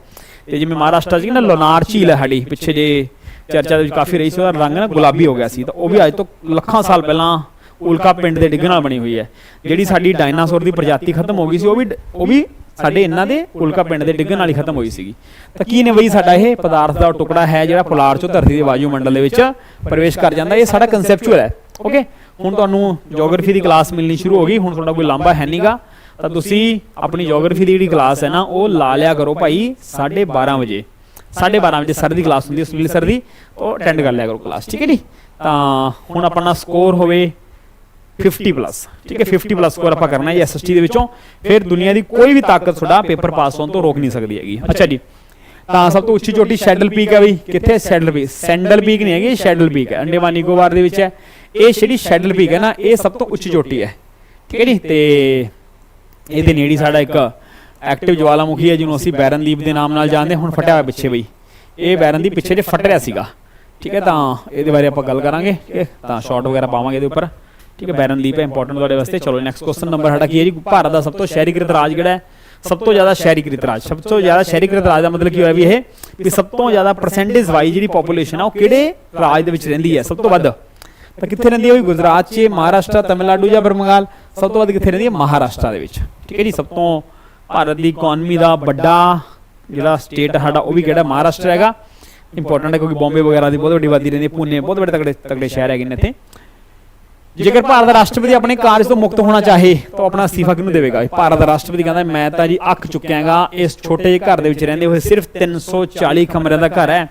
S1: ਤੇ ਜਿਵੇਂ ਮਹਾਰਾਸ਼ਟਰ 'ਚ ਨਾ ਲੋਨਾਰ ਝੀਲ ਹੈ ਸਾਡੀ, ਪਿੱਛੇ ਜੇ ਚਰਚਾ ਦੇ ਵਿੱਚ ਕਾਫੀ ਰਹੀ ਸੀ, ਉਹਦਾ ਰੰਗ ਨਾ ਗੁਲਾਬੀ ਹੋ ਗਿਆ ਸੀ, ਤਾਂ ਉਹ ਵੀ ਅੱਜ ਤੋਂ ਲੱਖਾਂ ਸਾਲ ਪਹਿਲਾਂ ਉਲਕਾ ਪਿੰਡ ਦੇ ਡਿੱਗਣ ਨਾਲ ਬਣੀ ਹੋਈ ਹੈ। ਜਿਹੜੀ ਸਾਡੀ ਡਾਇਨਾਸੌਰ ਦੀ ਪ੍ਰਜਾਤੀ ਖਤਮ ਹੋ ਗਈ ਸੀ, ਉਹ ਵੀ ਉਹ ਵੀ ਸਾਡੇ ਇਹਨਾਂ ਦੇ ਉਲਕਾ ਪਿੰਡ ਦੇ ਡਿੱਗਣ ਨਾਲ ਹੀ ਖਤਮ ਹੋਈ ਸੀਗੀ। ਤਾਂ ਕੀ ਨੇ ਬਈ ਸਾਡਾ ਇਹ ਪਦਾਰਥ ਦਾ ਟੁਕੜਾ ਹੈ ਜਿਹੜਾ ਪੁਲਾੜ ਚੋਂ ਧਰਤੀ ਦੇ ਵਾਯੂਮੰਡਲ ਦੇ ਵਿੱਚ ਪ੍ਰਵੇਸ਼ ਕਰ ਜਾਂਦਾ? ਇਹ ਸਾਡਾ ਕਨਸੈਪਚੁਅਲ ਹੈ ਓਕੇ ਹੁਣ ਤੁਹਾਨੂੰ ਜੀਓਗ੍ਰਾਫੀ ਦੀ ਕਲਾਸ ਮਿਲਣੀ ਸ਼ੁਰੂ ਹੋ ਗਈ ਹੁਣ ਤੁਹਾਡਾ ਕੋਈ ਲਾਂਭਾ ਹੈ ਨਹੀਂਗਾ ਤਾਂ ਤੁਸੀਂ ਆਪਣੀ ਜੀਓਗ੍ਰਾਫੀ ਦੀ ਜਿਹੜੀ ਕਲਾਸ ਹੈ ਨਾ ਉਹ ਲਾ ਲਿਆ ਕਰੋ ਭਾਈ 12:30 ਵਜੇ। 12:30 ਵਜੇ ਸਰ ਦੀ ਕਲਾਸ ਹੁੰਦੀ ਹੈ ਸੁਨੀਲ ਸਰ ਦੀ ਉਹ ਅਟੈਂਡ ਕਰ ਲਿਆ ਕਰੋ ਕਲਾਸ ਠੀਕ ਹੈ ਜੀ? ਤਾਂ ਹੁਣ ਆਪਣਾ ਸਕੋਰ ਹੋਵੇ 50 ਪਲੱਸ ਠੀਕ ਹੈ 50 ਪਲੱਸ ਸਕੋਰ ਆਪਾਂ ਕਰਨਾ ਹੈ ਐਸਐਸਟੀ ਦੇ ਵਿੱਚੋਂ ਫਿਰ ਦੁਨੀਆ ਦੀ ਕੋਈ ਵੀ ਤਾਕਤ ਤੁਹਾਡਾ ਪੇਪਰ ਪਾਸ ਹੋਣ ਤੋਂ ਰੋਕ ਨਹੀਂ ਸਕਦੀ ਹੈਗੀ ਅੱਛਾ ਜੀ ਤਾਂ ਸਭ ਤੋਂ ਉੱਚੀ ਚੋਟੀ ਸ਼ੈਡਲ ਪੀਕ ਹੈ ਬਈ ਕਿੱਥੇ ਸ਼ੈਡਲ ਪੀਕ ਸੈਂਡਲ ਪੀਕ ਨਹੀਂ ਹੈਗੀ ਸ਼ੈਡਲ ਪੀਕ ਹੈ ਅੰਡੇਮਾਨ ਨਿਕੋਬਾਰ ਦੇ ਵਿੱਚ ਹੈ ਇਹ ਜਿਹੜੀ ਸ਼ੈਡਲ ਪੀਕ ਹੈ ਨਾ ਇਹ ਸਭ ਤੋਂ ਉੱਚੀ ਚੋਟੀ ਹੈ ਠੀਕ ਹੈ ਜੀ ਤੇ ਇਹਦੇ ਨੇੜੇ ਸਾਡਾ ਇੱਕ ਐਕਟਿਵ ਜਵਾਲਾਮੁਖੀ ਹੈ ਜਿਹਨੂੰ ਅਸੀਂ ਬੈਰਨਦੀਪ ਦੇ ਨਾਮ ਨਾਲ ਜਾਣਦੇ। ਹੁਣ ਫਟਿਆ ਹੋਇਆ ਪਿੱਛੇ ਬਈ ਇਹ ਬੈਰਨਦੀਪ ਪਿੱਛੇ ਜੇ ਫਟ ਰਿਹਾ ਸੀਗਾ ਠੀਕ ਹੈ ਤਾਂ ਇਹਦੇ ਬਾਰੇ ਆਪਾਂ ਗੱਲ ਕਰਾਂਗੇ ਤਾਂ ਸ਼ਾਰਟ ਵਗੈਰਾ ਪਾਵਾਂਗੇ ਇਹਦੇ ਉੱਪਰ ਠੀਕ ਹੈ ਬੈਰਨਦੀਪ ਹੈ ਇੰਪੋਰਟੈਂਟ ਤੁਹਾਡੇ ਵਾਸਤੇ। ਚਲੋ ਨੈਕਸਟ ਕੁਐਸਚਨ ਨੰਬਰ ਸਾਡਾ ਕੀ ਹੈ ਜੀ? ਭਾਰਤ ਦਾ ਸਭ ਤੋਂ ਸ਼ਹਿਰੀਕ੍ਰਿਤ ਰਾਜ ਕਿਹੜਾ ਹੈ? ਸਭ ਤੋਂ ਜ਼ਿਆਦਾ ਸ਼ਹਿਰੀਕ੍ਰਿਤ ਰਾਜ, ਸਭ ਤੋਂ ਜ਼ਿਆਦਾ ਸ਼ਹਿਰੀਕ੍ਰਿਤ ਰਾਜ ਦਾ ਮਤਲਬ ਕੀ ਹੋਇਆ ਵੀ ਇਹ? ਵੀ ਸਭ ਤੋਂ ਜ਼ਿਆਦਾ ਪਰਸੈਂਟੇਜ ਵਾਈ ਜਿਹੜੀ ਪੋਪੂਲੇਸ਼ਨ ਆ, ਉਹ ਕਿਹੜੇ ਰਾਜ ਦੇ ਵਿੱਚ ਰਹਿੰਦੀ ਹੈ? ਸਭ ਤੋਂ ਵੱਧ। ਤਾਂ ਕਿੱਥੇ ਰਹਿੰਦੀ ਹੈ ਉਹ? ਗੁਜਰਾਤ 'ਚ, ਮਹਾਰਾਸ਼ਟਰ, ਤਮਿਲਨਾਡੂ ਜਾਂ ਬੰਗਾਲ ਸਭ ਤੋਂ ਵੱਧ ਕਿੱਥੇ ਰਹਿੰਦੀ ਹੈ? ਮਹਾਰਾਸ਼ਟਰ ਦੇ ਵਿੱਚ। ਠੀਕ ਹੈ ਜੀ, ਸਭ ਤੋਂ ਭਾਰਤ ਦੀ ਇਕਨੋਮੀ ਦਾ ਵੱਡਾ ਜਿਹੜਾ ਸਟੇਟ ਸਾਡਾ, ਉਹ ਵੀ ਕਿਹੜਾ? ਮਹਾਰਾਸ਼ਟਰ ਹੈਗਾ। ਇੰਪੋਰਟੈਂਟ ਹੈ ਕਿਉਂਕਿ ਬੰਬੇ ਵਗੈਰਾ ਦੀ ਬਹੁਤ ਵੱਡੀ ਆਬਾਦੀ ਰਹਿੰਦੀ ਹੈ ਪੂਨੇ ਬਹੁਤ ਵੱਡੇ ਤਕੜੇ ਤਕੜੇ ਸ਼ਹਿਰ ਹੈਗੇ ਨੇ ਇੱਥੇ। ਜੇਕਰ ਭਾਰਤ ਦਾ ਰਾਸ਼ਟਰਪਤੀ ਆਪਣੇ ਕਾਰਜ ਤੋਂ ਮੁਕਤ ਹੋਣਾ ਚਾਹੇ, ਤਾਂ ਆਪਣਾ ਅਸਤੀਫਾ ਕਿਹਨੂੰ ਦੇਵੇਗਾ? ਭਾਰਤ ਦਾ ਰਾਸ਼ਟਰਪਤੀ ਕਹਿੰਦਾ, ਮੈਂ ਤਾਂ ਜੀ ਅੱਕ ਚੁੱਕਿਆਗਾ ਇਸ ਛੋਟੇ ਜਿਹੇ ਘਰ ਦੇ ਵਿੱਚ ਰਹਿੰਦੇ ਹੋਏ ਸਿਰਫ 340 ਕਮਰਿਆਂ ਦਾ ਘਰ ਹੈ।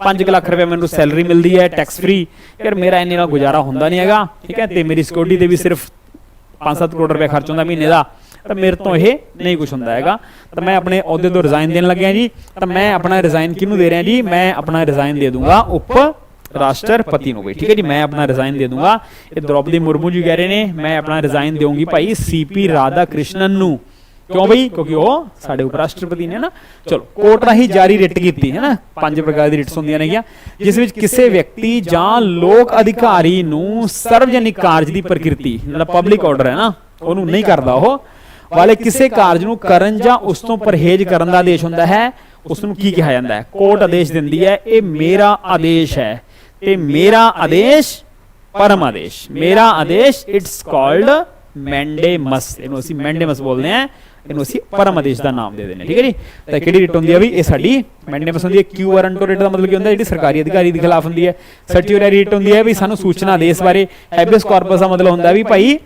S1: 5 ਲੱਖ ਰੁਪਏ ਮੈਨੂੰ ਸੈਲਰੀ ਮਿਲਦੀ ਹੈ ਟੈਕਸ ਫ੍ਰੀ ਯਾਰ ਮੇਰਾ ਇੰਨੇ ਨਾਲ ਗੁਜ਼ਾਰਾ ਹੁੰਦਾ ਨਹੀਂ ਹੈਗਾ, ਠੀਕ ਹੈ? ਤੇ ਮੇਰੀ ਸਿਕਿਉਰਿਟੀ ਤੇ ਵੀ ਸਿਰਫ 5-7 ਕਰੋੜ ਰੁਪਏ ਖਰਚ ਹੁੰਦਾ ਮਹੀਨੇ ਦਾ। ਤਾਂ ਮੇਰੇ ਤੋਂ ਇਹ ਨਹੀਂ ਕੁਝ ਹੁੰਦਾ ਹੈਗਾ। ਤਾਂ ਮੈਂ ਆਪਣੇ ਅਹੁਦੇ ਤੋਂ ਰਿਜ਼ਾਈਨ ਦੇਣ ਲੱਗਿਆ ਜੀ। ਤਾਂ ਮੈਂ ਆਪਣਾ ਰਿਜ਼ਾਈਨ ਕਿਹਨੂੰ ਦੇ ਰਿਹਾ ਜੀ? ਮੈਂ ਆਪਣਾ ਰਿਜ਼ਾਈਨ ਦੇ ਦੂੰਗਾ ਉਪ ਰਾਸ਼ਟਰਪਤੀ ਨੂੰ ਬਈ। ਠੀਕ ਹੈ ਜੀ, ਮੈਂ ਆਪਣਾ ਰਿਜ਼ਾਈਨ ਦੇ ਦੂੰਗਾ। ਇਹ ਦ੍ਰੋਪਦੀ ਮੁਰਮੂ ਜੀ ਕਹਿ ਰਹੇ ਨੇ, ਮੈਂ ਆਪਣਾ ਰਿਜ਼ਾਈਨ ਦੇਵਾਂਗੀ ਭਾਈ ਸੀਪੀ ਰਾਧਾ ਕ੍ਰਿਸ਼ਨਨ ਨੂੰ। ਕਿਉਂ ਬਈ? ਕਿਉਂਕਿ ਉਹ ਸਾਡੇ ਉਪ ਰਾਸ਼ਟਰਪਤੀ ਨੇ ਨਾ। ਚਲੋ ਕੋਰਟ ਰਾਹੀਂ ਜਾਰੀ ਰਿਟ ਕੀਤੀ, ਹੈ ਨਾ? ਪੰਜ ਪ੍ਰਕਾਰ ਦੀ ਰਿਟਸ ਹੁੰਦੀਆਂ ਨੇਗੀਆਂ, ਜਿਸ ਵਿੱਚ ਕਿਸੇ ਵਿਅਕਤੀ ਜਾਂ ਲੋਕ ਅਧਿਕਾਰੀ ਨੂੰ ਸਰਵਜਨਿਕ ਕਾਰਜ ਦੀ ਪ੍ਰਕਿਰਤੀ, ਜਿਹੜਾ ਪਬਲਿਕ ਆਰਡਰ ਹੈ ਨਾ, ਉਹਨੂੰ ਨਹੀਂ ਕਰਦਾ ਉਹ। ਵਾਲੇ ਕਿਸੇ ਕਾਰਜ ਨੂੰ ਕਰਨ ਜਾਂ ਉਸ ਤੋਂ ਪਰਹੇਜ਼ ਕਰਨ ਦਾ ਆਦੇਸ਼ ਹੁੰਦਾ ਹੈ। ਉਸ ਨੂੰ ਕੀ ਕਿਹਾ ਜਾਂਦਾ ਹੈ? ਕੋਰਟ ਆਦੇਸ਼ ਦਿੰਦੀ ਹੈ, ਇਹ ਮੇਰਾ ਆਦੇਸ਼ ਹੈ। ਤੇ ਮੇਰਾ ਆਦੇਸ਼ ਪਰਮ ਆਦੇਸ਼। ਮੇਰਾ ਆਦੇਸ਼ ਇਟਸ ਕਾਲਡ ਮੈਂਡੇਮਸ ਇਹਨੂੰ ਅਸੀਂ ਮੈਂਡੇਮਸ ਬੋਲਦੇ ਆ ਇਹਨੂੰ ਅਸੀਂ ਪਰਮ ਆਦੇਸ਼ ਦਾ ਨਾਮ ਦੇ ਦਿੰਦੇ ਠੀਕ ਹੈ ਜੀ? ਤਾਂ ਕਿਹੜੀ ਰਿਟ ਹੁੰਦੀ ਹੈ ਵੀ ਇਹ ਸਾਡੀ ਮੈਂਡੇਮਸ ਹੁੰਦੀ ਹੈ। ਕਿਊ ਵਾਰੰਟੋ ਰਿਟ ਦਾ ਮਤਲਬ ਕੀ ਹੁੰਦਾ ਜਿਹੜੀ ਸਰਕਾਰੀ ਅਧਿਕਾਰੀ ਦੇ ਖਿਲਾਫ ਹੁੰਦੀ ਹੈ। ਸਰਟੀਓਰਰੀ ਰਿਟ ਹੁੰਦੀ ਹੈ ਵੀ ਸਾਨੂੰ ਸੂਚਨਾ ਦੇ ਇਸ ਬਾਰੇ। ਹੈਬਿਸ ਕਾਰਪਸ ਦਾ ਮਤਲਬ ਹੁੰਦਾ ਵੀ ਭਾਈ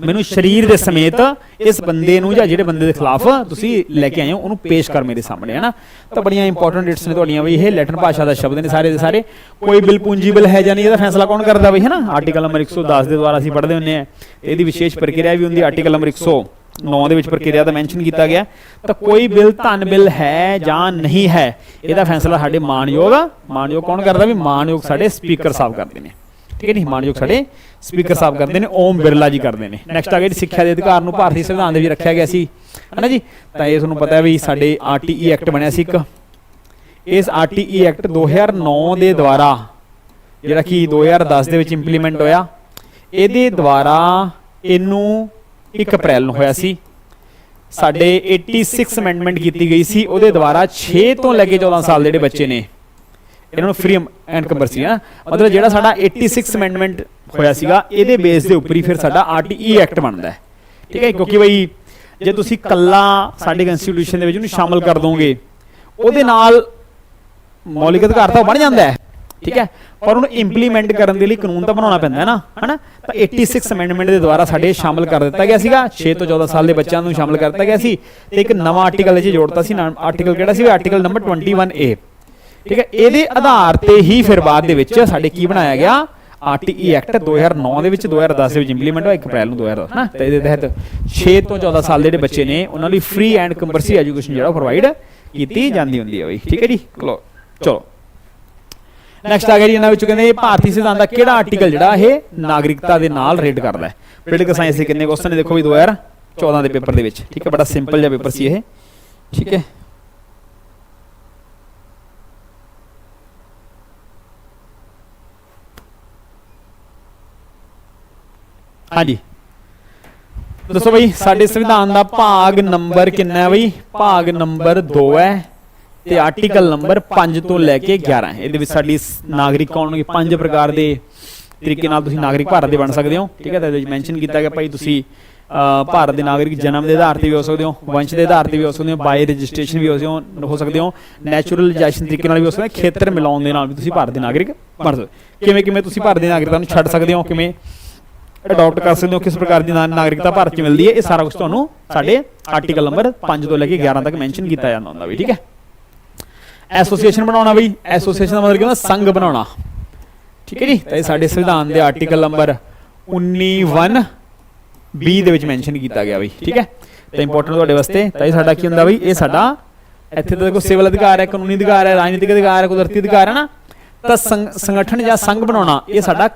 S1: ਮੈਨੂੰ ਸਰੀਰ ਦੇ ਸਮੇਤ ਇਸ ਬੰਦੇ ਨੂੰ ਜਾਂ ਜਿਹੜੇ ਬੰਦੇ ਦੇ ਖਿਲਾਫ ਤੁਸੀਂ ਲੈ ਕੇ ਆਏ ਹੋ, ਉਹਨੂੰ ਪੇਸ਼ ਕਰ ਮੇਰੇ ਸਾਹਮਣੇ ਹੈ ਤਾਂ ਬੜੀਆਂ ਇੰਪੋਰਟੈਂਟ ਡੇਟਸ ਨੇ ਤੁਹਾਡੀਆਂ ਵੀ, ਇਹ ਲੈਟਨ ਭਾਸ਼ਾ ਦਾ ਸ਼ਬਦ ਨੇ ਸਾਰੇ ਦੇ ਸਾਰੇ। ਕੋਈ ਬਿੱਲ ਪੂੰਜੀ ਹੈ ਜਾਂ ਨਹੀਂ, ਇਹਦਾ ਫੈਸਲਾ ਕੌਣ ਕਰਦਾ ਬਈ ਹੈ ਆਰਟੀਕਲ ਨੰਬਰ 110 ਦੇ ਦੁਆਰਾ ਅਸੀਂ ਪੜ੍ਹਦੇ ਹੁੰਦੇ ਆ ਇਹਦੀ ਵਿਸ਼ੇਸ਼ ਪ੍ਰਕਿਰਿਆ ਵੀ ਹੁੰਦੀ ਆਰਟੀਕਲ ਨੰਬਰ 109 ਦੇ ਵਿੱਚ ਪ੍ਰਕਿਰਿਆ ਦਾ ਮੈਂਸ਼ਨ ਕੀਤਾ ਗਿਆ। ਤਾਂ ਕੋਈ ਬਿੱਲ, ਧਨ ਬਿੱਲ ਹੈ ਜਾਂ ਨਹੀਂ ਹੈ, ਇਹਦਾ ਫੈਸਲਾ ਸਾਡੇ ਮਾਨਯੋਗ ਮਾਨਯੋਗ ਕੌਣ ਕਰਦਾ ਵੀ, ਮਾਨਯੋਗ ਸਾਡੇ ਸਪੀਕਰ ਸਾਹਿਬ ਕਰਦੇ ਨੇ। ਠੀਕ ਹੈ ਨਹੀਂ ਮਾਨਯੋਗ ਸਾਡੇ ਸਪੀਕਰ ਸਾਹਿਬ ਕਰਦੇ ਨੇ, ਓਮ ਬਿਰਲਾ ਜੀ ਕਰਦੇ ਨੇ। ਨੈਕਸਟ ਆ ਗਿਆ ਸਿੱਖਿਆ ਦੇ ਅਧਿਕਾਰ ਨੂੰ ਭਾਰਤੀ ਸੰਵਿਧਾਨ ਦੇ ਵਿੱਚ ਰੱਖਿਆ ਗਿਆ ਸੀ। ਹਨਾ ਜੀ? ਤਾਂ ਇਹ ਤੁਹਾਨੂੰ ਪਤਾ ਹੈ ਵੀ ਸਾਡੇ ਆਰਟੀਈ ਐਕਟ ਬਣਿਆ ਸੀ ਇੱਕ। ਇਸ ਆਰਟੀਈ ਐਕਟ 2009 ਦੇ ਦੁਆਰਾ, ਜਿਹੜਾ ਕਿ 2010 ਦੇ ਵਿੱਚ ਇੰਪਲੀਮੈਂਟ ਹੋਇਆ, ਇਹਦੇ ਦੁਆਰਾ ਇਹਨੂੰ 1 ਅਪ੍ਰੈਲ ਨੂੰ ਹੋਇਆ ਸੀ। ਸਾਡੇ 86 ਅਮੈਂਡਮੈਂਟ ਕੀਤੀ ਗਈ ਸੀ, ਉਹਦੇ ਦੁਆਰਾ 6 ਤੋਂ ਲੈ ਕੇ 14 ਸਾਲ ਦੇ ਜਿਹੜੇ ਬੱਚੇ ਨੇ ਇਹਨਾਂ ਨੂੰ ਫ੍ਰੀ ਐਂਡ ਕੰਪਲਸਰੀ ਹੈ ਮਤਲਬ ਜਿਹੜਾ ਸਾਡਾ 86 ਅਮੈਂਡਮੈਂਟ ਹੋਇਆ ਸੀਗਾ, ਇਹਦੇ ਬੇਸ ਦੇ ਉੱਪਰ ਹੀ ਫਿਰ ਸਾਡਾ ਆਰਟੀਈ ਐਕਟ ਬਣਦਾ ਹੈ। ਠੀਕ ਹੈ ਕਿਉਂਕਿ ਬਈ ਜੇ ਤੁਸੀਂ ਕੱਲਾ ਸਾਡੇ ਕਨਸਟੀਟਿਊਸ਼ਨ ਦੇ ਵਿੱਚ ਉਹਨੂੰ ਸ਼ਾਮਲ ਕਰ ਦੋਗੇ, ਉਹਦੇ ਨਾਲ ਮੌਲਿਕ ਅਧਿਕਾਰ ਤਾਂ ਬਣ ਜਾਂਦਾ ਹੈ। ਠੀਕ ਹੈ? ਪਰ ਉਹਨੂੰ ਇੰਪਲੀਮੈਂਟ ਕਰਨ ਦੇ ਲਈ ਕਾਨੂੰਨ ਤਾਂ ਬਣਾਉਣਾ ਪੈਂਦਾ ਹੈ ਨਾ, ਹਨਾ? ਤਾਂ 86 ਅਮੈਂਡਮੈਂਟ ਦੇ ਦੁਆਰਾ ਸਾਡੇ ਸ਼ਾਮਲ ਕਰ ਦਿੱਤਾ ਗਿਆ ਸੀਗਾ। 6 ਤੋਂ 14 ਸਾਲ ਦੇ ਬੱਚਿਆਂ ਨੂੰ ਸ਼ਾਮਲ ਕਰ ਦਿੱਤਾ ਗਿਆ ਸੀ। ਤੇ ਇੱਕ ਨਵਾਂ ਆਰਟੀਕਲ ਇਹ ਜੋੜਤਾ ਸੀ ਆਰਟੀਕਲ ਕਿਹੜਾ ਸੀ ਆਰਟੀਕਲ ਨੰਬਰ 21A ਠੀਕ ਹੈ, ਇਹਦੇ ਆਧਾਰ ਤੇ ਹੀ ਫਿਰ ਬਾਅਦ ਦੇ ਵਿੱਚ ਸਾਡੇ ਕੀ ਬਣਾਇਆ ਗਿਆ? ਆਰਟੀਈ ਐਕਟ 2009 ਦੇ ਵਿੱਚ 2010 ਦੇ ਵਿੱਚ ਇੰਪਲੀਮੈਂਟ ਹੋਇਆ 1 ਅਪ੍ਰੈਲ ਨੂੰ 2010 ਨਾ? ਤੇ ਇਹਦੇ ਤਹਿਤ 6 ਤੋਂ 14 ਸਾਲ ਦੇ ਜਿਹੜੇ ਬੱਚੇ ਨੇ, ਉਹਨਾਂ ਲਈ ਫ੍ਰੀ ਐਂਡ ਕੰਪਲਸਰੀ ਐਜੂਕੇਸ਼ਨ ਜਿਹੜਾ ਪ੍ਰੋਵਾਈਡ ਕੀਤੀ ਜਾਂਦੀ ਹੁੰਦੀ ਹੈ ਬਈ। ਠੀਕ ਹੈ ਜੀ? ਚਲੋ ਚਲੋ। ਨੈਕਸਟ ਆ ਗਿਆ ਜੀ, ਇਹਨਾਂ ਵਿੱਚ ਕਹਿੰਦੇ ਭਾਰਤੀ ਸੰਵਿਧਾਨ ਦਾ ਕਿਹੜਾ ਆਰਟੀਕਲ ਜਿਹੜਾ ਇਹ ਨਾਗਰਿਕਤਾ ਦੇ ਨਾਲ ਰਿਲੇਟ ਕਰਦਾ ਹੈ? ਪੋਲੀਟੀਕਲ ਸਾਇੰਸ ਦੇ ਕਿੰਨੇ ਕੁਐਸਚਨ ਨੇ, ਦੇਖੋ ਵੀ 2014 ਦੇ ਪੇਪਰ ਦੇ ਵਿੱਚ। ਠੀਕ ਹੈ, ਬੜਾ ਸਿੰਪਲ ਜਿਹਾ ਪੇਪਰ ਸੀ ਇਹ। ਠੀਕ ਹੈ। ਹਾਂਜੀ। ਦੱਸੋ ਬਈ ਸਾਡੇ ਸੰਵਿਧਾਨ ਦਾ ਭਾਗ ਨੰਬਰ ਕਿੰਨਾ ਹੈ ਬਈ? ਭਾਗ ਨੰਬਰ 2 ਹੈ ਤੇ ਆਰਟੀਕਲ ਨੰਬਰ 5 ਤੋਂ ਲੈ ਕੇ 11 ਇਹਦੇ ਵਿੱਚ ਸਾਡੀ ਨਾਗਰਿਕ ਕੌਣ ਹੋਣਗੇ? ਪੰਜ ਪ੍ਰਕਾਰ ਦੇ ਤਰੀਕੇ ਨਾਲ ਤੁਸੀਂ ਨਾਗਰਿਕ ਭਾਰਤ ਦੇ ਬਣ ਸਕਦੇ ਹੋ। ਠੀਕ ਹੈ ਤਾਂ ਇਹਦੇ ਵਿੱਚ ਮੈਂਸ਼ਨ ਕੀਤਾ ਗਿਆ ਭਾਈ ਤੁਸੀਂ ਅਹ, ਭਾਰਤ ਦੇ ਨਾਗਰਿਕ ਜਨਮ ਦੇ ਆਧਾਰ ਤੇ ਵੀ ਹੋ ਸਕਦੇ ਹੋ ਵੰਸ਼ ਦੇ ਆਧਾਰ ਤੇ ਵੀ ਹੋ ਸਕਦੇ ਹੋ ਬਾਈ ਰਜਿਸਟ੍ਰੇਸ਼ਨ ਵੀ ਹੋ ਸਕਦੇ ਹੋ ਹੋ ਸਕਦੇ ਹੋ ਨੈਚੁਰਲਾਈਜੇਸ਼ਨ ਤਰੀਕੇ ਨਾਲ ਵੀ ਹੋ ਸਕਦੇ ਹੋ ਖੇਤਰ ਮਿਲਾਉਣ ਦੇ ਨਾਲ ਵੀ ਤੁਸੀਂ ਭਾਰਤ ਦੇ ਨਾਗਰਿਕ ਬਣ ਸਕਦੇ ਹੋ। ਕਿਵੇਂ ਕਿਵੇਂ ਤੁਸੀਂ ਭਾਰਤ ਦੇ ਨਾਗਰਿਕਤਾ ਨੂੰ ਛੱਡ ਸਕਦੇ ਹੋ ਕਿਵੇਂ ਅਡਾਪਟ ਕਰ ਸਕਦੇ ਹੋ, ਕਿਸ ਪ੍ਰਕਾਰ ਦੀ ਨਾਗਰਿਕਤਾ ਭਾਰਤ 'ਚ ਮਿਲਦੀ ਹੈ, ਇਹ ਸਾਰਾ ਕੁਝ ਤੁਹਾਨੂੰ ਸਾਡੇ ਆਰਟੀਕਲ ਨੰਬਰ 5 ਤੋਂ ਲੈ ਕੇ 11 ਤੱਕ ਮੈਂਸ਼ਨ ਕੀਤਾ ਜਾਂਦਾ ਹੁੰਦਾ ਵੀ, ਠੀਕ ਹੈ? ਐਸੋਸੀਏਸ਼ਨ ਬਣਾਉਣਾ ਬਈ ਐਸੋਸੀਏਸ਼ਨ ਦਾ ਮਤਲਬ ਕੀ ਹੁੰਦਾ? ਸੰਘ ਬਣਾਉਣਾ। ਠੀਕ ਹੈ ਜੀ? ਤਾਂ ਇਹ ਸਾਡੇ ਸੰਵਿਧਾਨ ਦੇ ਆਰਟੀਕਲ ਨੰਬਰ 19 ਬੀ ਦੇ ਵਿੱਚ ਮੈਂਸ਼ਨ ਕੀਤਾ ਗਿਆ ਬਈ ਠੀਕ ਹੈ? ਤਾਂ ਇੰਪੋਰਟੈਂਟ ਤੁਹਾਡੇ ਵਾਸਤੇ, ਤਾਂ ਇਹ ਸਾਡਾ ਕੀ ਹੁੰਦਾ ਬਈ ਇਹ ਸਾਡਾ ਇੱਥੇ ਤਾਂ ਦੇਖੋ ਸਿਵਲ ਅਧਿਕਾਰ ਹੈ, ਕਾਨੂੰਨੀ ਅਧਿਕਾਰ ਹੈ, ਰਾਜਨੀਤਿਕ ਅਧਿਕਾਰ ਹੈ, ਕੁਦਰਤੀ ਅਧਿਕਾਰ ਹੈ ਨਾ? ਤਾਂ ਸੰਗ- ਸੰਗਠਨ ਜਾਂ ਸੰਘ ਬਣਾਉਣਾ, ਇਹ ਸਾਡਾ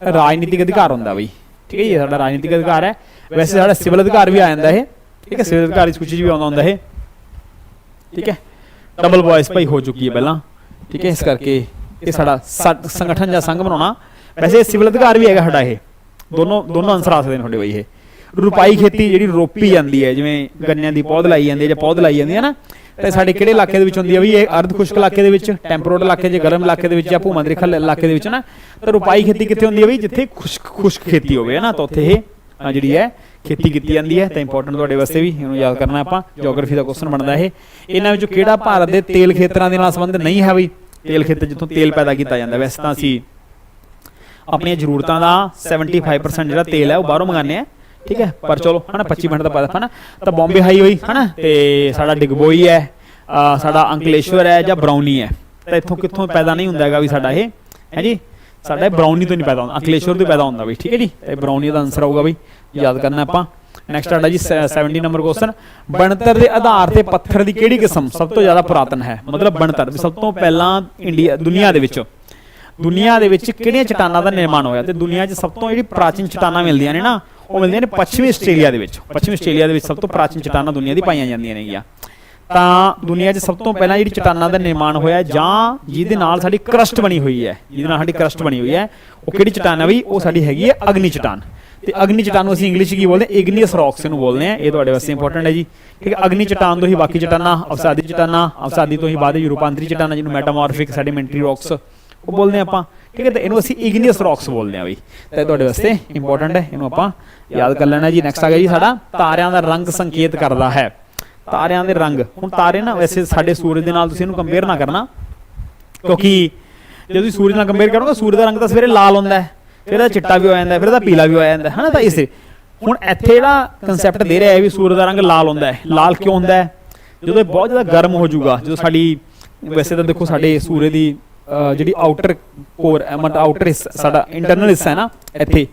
S1: ਰਾਜਨੀਤਿਕ ਅਧਿਕਾਰ ਹੁੰਦਾ ਬਈ। ਠੀਕ ਹੈ ਜੀ, ਸਾਡਾ ਰਾਜਨੀਤਿਕ ਅਧਿਕਾਰ ਹੈ। ਵੈਸੇ ਸਾਡਾ ਸਿਵਲ ਅਧਿਕਾਰ ਵੀ ਆ ਜਾਂਦਾ ਇਹ। ਠੀਕ ਹੈ, ਸਿਵਲ ਅਧਿਕਾਰ ਇਸ ਕੁਝ ਵੀ ਆਉਂਦਾ ਹੁੰਦਾ ਇਹ। ਠੀਕ ਹੈ ਡਬਲ ਵੌਇਸ ਭਾਈ ਹੋ ਚੁੱਕੀ ਹੈ ਪਹਿਲਾਂ। ਠੀਕ ਹੈ, ਇਸ ਕਰਕੇ ਇਹ ਸਾਡਾ ਸੰਗਠਨ ਜਾਂ ਸੰਘ ਬਣਾਉਣਾ। ਵੈਸੇ ਸਿਵਲ ਅਧਿਕਾਰ ਵੀ ਹੈਗਾ ਸਾਡਾ ਇਹ। ਦੋਨੋਂ ਦੋਨੋਂ ਆਨਸਰ ਆ ਸਕਦੇ ਨੇ ਤੁਹਾਡੇ ਬਈ ਇਹ। ਰੁਪਾਈ ਖੇਤੀ ਜਿਹੜੀ ਰੋਪੀ ਜਾਂਦੀ ਹੈ, ਜਿਵੇਂ ਗੰਨਿਆਂ ਦੀ ਪੌਦ ਲਾਈ ਜਾਂਦੀ ਹੈ ਜਾਂ ਪੌਦ ਲਾਈ ਜਾਂਦੀ ਹੈ ਨਾ, ਤੇ ਸਾਡੇ ਕਿਹੜੇ ਇਲਾਕੇ ਦੇ ਵਿੱਚ ਹੁੰਦੀ ਹੈ ਵੀ ਇਹ ਅਰਧ ਖੁਸ਼ਕ ਇਲਾਕੇ ਦੇ ਵਿੱਚ ਟੈਂਪਰੇਟ ਇਲਾਕੇ ਜੇ ਗਰਮ ਇਲਾਕੇ ਦੇ ਵਿੱਚ ਜਾਂ ਭੂਮਧਿਰੇਖਾ ਇਲਾਕੇ ਦੇ ਵਿੱਚ ਨਾ, ਤਾਂ ਰੁਪਾਈ ਖੇਤੀ ਕਿੱਥੇ ਹੁੰਦੀ ਹੈ ਵੀ ਜਿੱਥੇ ਖੁਸ਼ਕ ਖੁਸ਼ਕ ਖੇਤੀ ਹੋਵੇ ਹੈ ਨਾ, ਤਾਂ ਉੱਥੇ ਇਹ ਜਿਹੜੀ ਹੈ, ਖੇਤੀ ਕੀਤੀ ਜਾਂਦੀ ਹੈ, ਤਾਂ ਇੰਪੋਰਟੈਂਟ ਤੁਹਾਡੇ ਵਾਸਤੇ ਵੀ ਇਹਨੂੰ ਯਾਦ ਕਰਨਾ ਆਪਾਂ ਜੀਓਗ੍ਰਾਫੀ ਦਾ ਕੁਐਸਚਨ ਬਣਦਾ ਇਹ। ਇਹਨਾਂ ਵਿੱਚੋਂ ਕਿਹੜਾ ਭਾਰਤ ਦੇ ਤੇਲ ਖੇਤਰਾਂ ਦੇ ਨਾਲ ਸੰਬੰਧ ਨਹੀਂ ਹੈ ਵੀ ਤੇਲ ਖੇਤਰ ਜਿੱਥੋਂ ਤੇਲ ਪੈਦਾ ਕੀਤਾ ਜਾਂਦਾ, ਵੈਸੇ ਤਾਂ ਅਸੀਂ ਆਪਣੀਆਂ ਜ਼ਰੂਰਤਾਂ ਦਾ 75% ਜਿਹੜਾ ਤੇਲ ਹੈ ਉਹ ਬਾਹਰੋਂ ਮੰਗਾਉਂਦੇ ਆ ਠੀਕ ਹੈ? ਪਰ ਚਲੋ ਹਨਾ 25% ਦਾ ਪੈਦਾ ਹਨਾ? ਤਾਂ ਬੰਬੇ ਹਾਈ ਹੋਈ ਹਨਾ? ਤੇ ਸਾਡਾ ਡਿਗਬੋਈ ਹੈ ਸਾਡਾ ਅੰਕਲੇਸ਼ਵਰ ਹੈ ਜਾਂ ਬਰਾਉਨੀ ਹੈ। ਤਾਂ ਇੱਥੋਂ ਕਿੱਥੋਂ ਪੈਦਾ ਨਹੀਂ ਹੁੰਦਾ ਹੈਗਾ ਵੀ ਸਾਡਾ ਇਹ ਹੈ ਜੀ? ਸਾਡਾ ਇਹ ਬਰਾਉਨੀ ਤੋਂ ਨਹੀਂ ਪੈਦਾ ਹੁੰਦਾ ਅੰਕਲੇਸ਼ਵਰ ਤੋਂ ਪੈਦਾ ਹੁੰਦਾ ਬਈ ਠੀਕ ਹੈ ਜੀ? ਇਹ ਬਰਾਉਨੀ ਦਾ ਆਨਸਰ ਆਊਗਾ ਬਈ ਯਾਦ ਕਰਨਾ ਆਪਾਂ। ਨੈਕਸਟ ਆਡਾ ਜੀ ਸ- 70 ਨੰਬਰ ਕੁਐਸਚਨ ਬਣਤਰ ਦੇ ਆਧਾਰ ਤੇ ਪੱਥਰ ਦੀ ਕਿਹੜੀ ਕਿਸਮ ਸਭ ਤੋਂ ਜ਼ਿਆਦਾ ਪੁਰਾਤਨ ਹੈ? ਮਤਲਬ ਬਣਤਰ ਵੀ ਸਭ ਤੋਂ ਪਹਿਲਾਂ ਇੰਡੀਆ ਦੁਨੀਆ ਦੇ ਵਿੱਚ ਦੁਨੀਆ ਦੇ ਵਿੱਚ ਕਿਹੜੀਆਂ ਚਟਾਨਾਂ ਦਾ ਨਿਰਮਾਣ ਹੋਇਆ? ਤੇ ਦੁਨੀਆ 'ਚ ਸਭ ਤੋਂ ਜਿਹੜੀ ਪ੍ਰਾਚੀਨ ਚਟਾਨਾਂ ਮਿਲਦੀਆਂ ਨੇ ਨਾ ਉਹ ਮਿਲਦੀਆਂ ਨੇ ਪੱਛਮੀ ਆਸਟ੍ਰੇਲੀਆ ਦੇ ਵਿੱਚ। ਪੱਛਮੀ ਆਸਟ੍ਰੇਲੀਆ ਦੇ ਵਿੱਚ ਸਭ ਤੋਂ ਪ੍ਰਾਚੀਨ ਚਟਾਨਾਂ ਦੁਨੀਆ ਦੀ ਪਾਈਆਂ ਜਾਂਦੀਆਂ ਨੇਗੀਆਂ। ਤਾਂ ਦੁਨੀਆ 'ਚ ਸਭ ਤੋਂ ਪਹਿਲਾਂ ਜਿਹੜੀ ਚਟਾਨਾਂ ਦਾ ਨਿਰਮਾਣ ਹੋਇਆ ਜਾਂ ਜਿਹਦੇ ਨਾਲ ਸਾਡੀ ਕਰਸਟ ਬਣੀ ਹੋਈ ਹੈ, ਜਿਹਦੇ ਨਾਲ ਸਾਡੀ ਕਰਸਟ ਬਣੀ ਹੋਈ ਹੈ, ਉਹ ਕਿਹੜੀ ਚਟਾਨ ਹੈ ਬਈ? ਉਹ ਸਾਡੀ ਹੈਗੀ ਹੈ ਅਗਨੀ ਚਟਾਨ। ਤੇ ਅਗਨੀ ਚਟਾਨ ਨੂੰ ਅਸੀਂ ਇੰਗਲਿਸ਼ ਕੀ ਬੋਲਦੇ ਹਾਂ? ਇਗਨੀਅਸ ਰੌਕਸ ਨੂੰ ਬੋਲਦੇ ਆ ਇਹ ਤੁਹਾਡੇ ਵਾਸਤੇ ਇੰਪੋਰਟੈਂਟ ਹੈ ਜੀ। ਠੀਕ ਹੈ, ਅਗਨੀ ਚਟਾਨ ਤੋਂ ਹੀ ਬਾਕੀ ਚਟਾਨਾਂ, ਅਵਸਾਦੀ ਚਟਾਨਾਂ, ਅਵਸਾਦੀ ਤੋਂ ਹੀ ਬਾਅਦ ਯੂਰੋਪਾਂਤਰੀ ਚਟਾਨਾਂ ਜਿਹਨੂੰ ਮੈਟਾਮੋਰਫਿਕ ਸੈਡੀਮੈਂਟਰੀ ਰੌਕਸ ਉਹ ਬੋਲਦੇ ਹਾਂ ਆਪਾਂ। ਠੀਕ ਹੈ ਤੇ ਇਹਨੂੰ ਅਸੀਂ ਇਗਨੀਅਸ ਰੌਕਸ ਬੋਲਦੇ ਹਾਂ ਬਈ ਤੇ ਤੁਹਾਡੇ ਵਾਸਤੇ ਇੰਪੋਰਟੈਂਟ ਹੈ ਇਹਨੂੰ ਆਪਾਂ ਯਾਦ ਕਰ ਲੈਣਾ ਜੀ ਨੈਕਸਟ ਆ ਗਿਆ ਜੀ ਸਾਡਾ ਤਾਰਿਆਂ ਦਾ ਰੰਗ ਸੰਕੇਤ ਕਰਦਾ ਹੈ ਤਾਰਿਆਂ ਦੇ ਰੰਗ ਹੁਣ ਤਾਰੇ ਨਾ ਵੈਸੇ ਸਾਡੇ ਸੂਰਜ ਦੇ ਨਾਲ ਤੁਸੀਂ ਇਹਨੂੰ ਕੰਪੇਅਰ ਨਾ ਕਰਨਾ ਕਿਉਂਕਿ ਜੇ ਤੁਸੀਂ ਸੂਰਜ ਨਾਲ ਕੰਪੇਅਰ ਕਰੋਗੇ ਸੂਰਜ ਦਾ ਰੰਗ ਤਾਂ ਸਵੇਰੇ ਲਾਲ ਹੁੰਦਾ ਹੈ ਫਿਰ ਇਹਦਾ ਚਿੱਟਾ ਵੀ ਹੋ ਜਾਂਦਾ ਫਿਰ ਇਹਦਾ ਪੀਲਾ ਵੀ ਹੋ ਜਾਂਦਾ ਹੈ ਹਨਾ ਤਾਂ ਇਸੇ ਹੁਣ ਇੱਥੇ ਜਿਹੜਾ ਕਨਸੈਪਟ ਦੇ ਰਿਹਾ ਹੈ ਵੀ ਸੂਰਜ ਦਾ ਰੰਗ ਲਾਲ ਹੁੰਦਾ ਹੈ ਲਾਲ ਕਿਉਂ ਹੁੰਦਾ ਹੈ ਜਦੋਂ ਇਹ ਬਹੁਤ ਜ਼ਿਆਦਾ ਗਰਮ ਹੋ ਜਾਊਗਾ ਜਦੋਂ ਸਾਡੀ ਵੈਸੇ ਤਾਂ ਦੇਖੋ ਸਾਡੇ ਸੂਰਜ ਦੀ ਜਿਹੜੀ ਆਊਟਰ ਕੋਰ ਮਤਲਬ ਆਊਟਰ ਸਾਡਾ ਇੰਟਰਨਲ ਹਿੱਸਾ ਹੈ ਨਾ ਇੱਥੇ,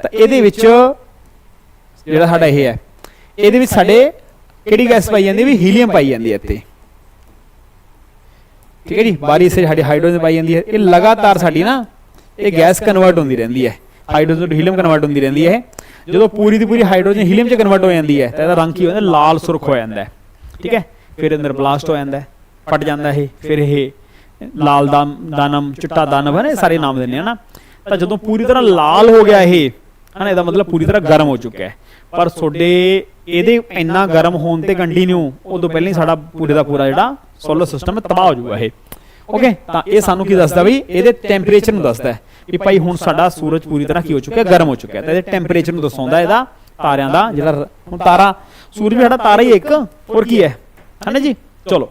S1: ਤਾਂ ਇਹਦੇ ਵਿੱਚ ਜਿਹੜਾ ਸਾਡਾ ਇਹ ਹੈ, ਇਹਦੇ ਵਿੱਚ ਸਾਡੇ ਕਿਹੜੀ ਗੈਸ ਪਾਈ ਜਾਂਦੀ ਹੈ ਵੀ ਹੀਲੀਅਮ ਪਾਈ ਜਾਂਦੀ ਹੈ ਇੱਥੇ ਠੀਕ ਹੈ ਜੀ, ਬਾਹਰੀ ਹਿੱਸੇ ਸਾਡੀ ਹਾਈਡਰੋਜਨ ਪਾਈ ਜਾਂਦੀ ਹੈ, ਇਹ ਲਗਾਤਾਰ ਸਾਡੀ ਨਾ ਇਹ ਗੈਸ ਕਨਵਰਟ ਹੁੰਦੀ ਰਹਿੰਦੀ ਹੈ ਹਾਈਡਰੋਜਨ ਤੋਂ ਹੀਲੀਅਮ ਕਨਵਰਟ ਹੁੰਦੀ ਰਹਿੰਦੀ ਹੈ ਇਹ। ਜਦੋਂ ਪੂਰੀ ਦੀ ਪੂਰੀ ਹਾਈਡਰੋਜਨ ਹੀਲੀਅਮ ਚ ਕਨਵਰਟ ਹੋ ਜਾਂਦੀ ਹੈ, ਤਾਂ ਇਹਦਾ ਰੰਗ ਕੀ ਹੋ ਜਾਂਦਾ, ਲਾਲ ਸੁਰਖ ਹੋ ਜਾਂਦਾ ਹੈ, ਠੀਕ ਹੈ, ਫਿਰ ਅੰਦਰ ਬਲਾਸਟ ਹੋ ਜਾਂਦਾ ਹੈ, ਫਟ ਜਾਂਦਾ ਇਹ, ਫਿਰ ਇਹ ਲਾਲ ਦਾਨਮ ਚਿੱਟਾ ਦਾਨਵ ਹੈ ਨਾ ਇਹ ਸਾਰੇ ਨਾਮ ਦਿੰਦੇ ਆ ਨਾ। ਤਾਂ ਜਦੋਂ ਪੂਰੀ ਤਰ੍ਹਾਂ ਲਾਲ ਹੋ ਗਿਆ ਇਹ ਹਨਾ ਇਹਦਾ ਮਤਲਬ ਪੂਰੀ ਤਰ੍ਹਾਂ ਗਰਮ ਹੋ ਚੁੱਕਾ ਹੈ। ਪਰ ਤੁਹਾਡੇ ਇਹਦੇ ਇੰਨਾ ਗਰਮ ਹੋਣ ਤੇ ਕੰਟੀਨਿਊ ਉਦੋਂ ਪਹਿਲਾਂ ਹੀ ਸਾਡਾ ਪੂਰੇ ਦਾ ਪੂਰਾ ਜਿਹੜਾ ਸੋਲਰ ਸਿਸਟਮ ਤਬਾਹ ਹੋ ਜਾਊਗਾ ਇਹ। ਓਕੇ ਤਾਂ ਇਹ ਸਾਨੂੰ ਕੀ ਦੱਸਦਾ ਵੀ ਇਹਦੇ ਟੈਂਪਰੇਚਰ ਨੂੰ ਦੱਸਦਾ ਹੈ ਵੀ ਭਾਈ ਹੁਣ ਸਾਡਾ ਸੂਰਜ ਪੂਰੀ ਤਰ੍ਹਾਂ ਕੀ ਹੋ ਚੁੱਕਿਆ ਗਰਮ ਹੋ ਚੁੱਕਿਆ ਤਾਂ ਇਹਦੇ ਟੈਂਪਰੇਚਰ ਨੂੰ ਦਰਸਾਉਂਦਾ ਇਹਦਾ ਤਾਰਿਆਂ ਦਾ ਜਿਹੜਾ ਹੁਣ ਤਾਰਾ ਸੂਰਜ ਵੀ ਸਾਡਾ ਤਾਰਾ ਹੀ ਇੱਕ ਹੋਰ ਕੀ ਹੈ? ਹਨਾ ਜੀ? ਚਲੋ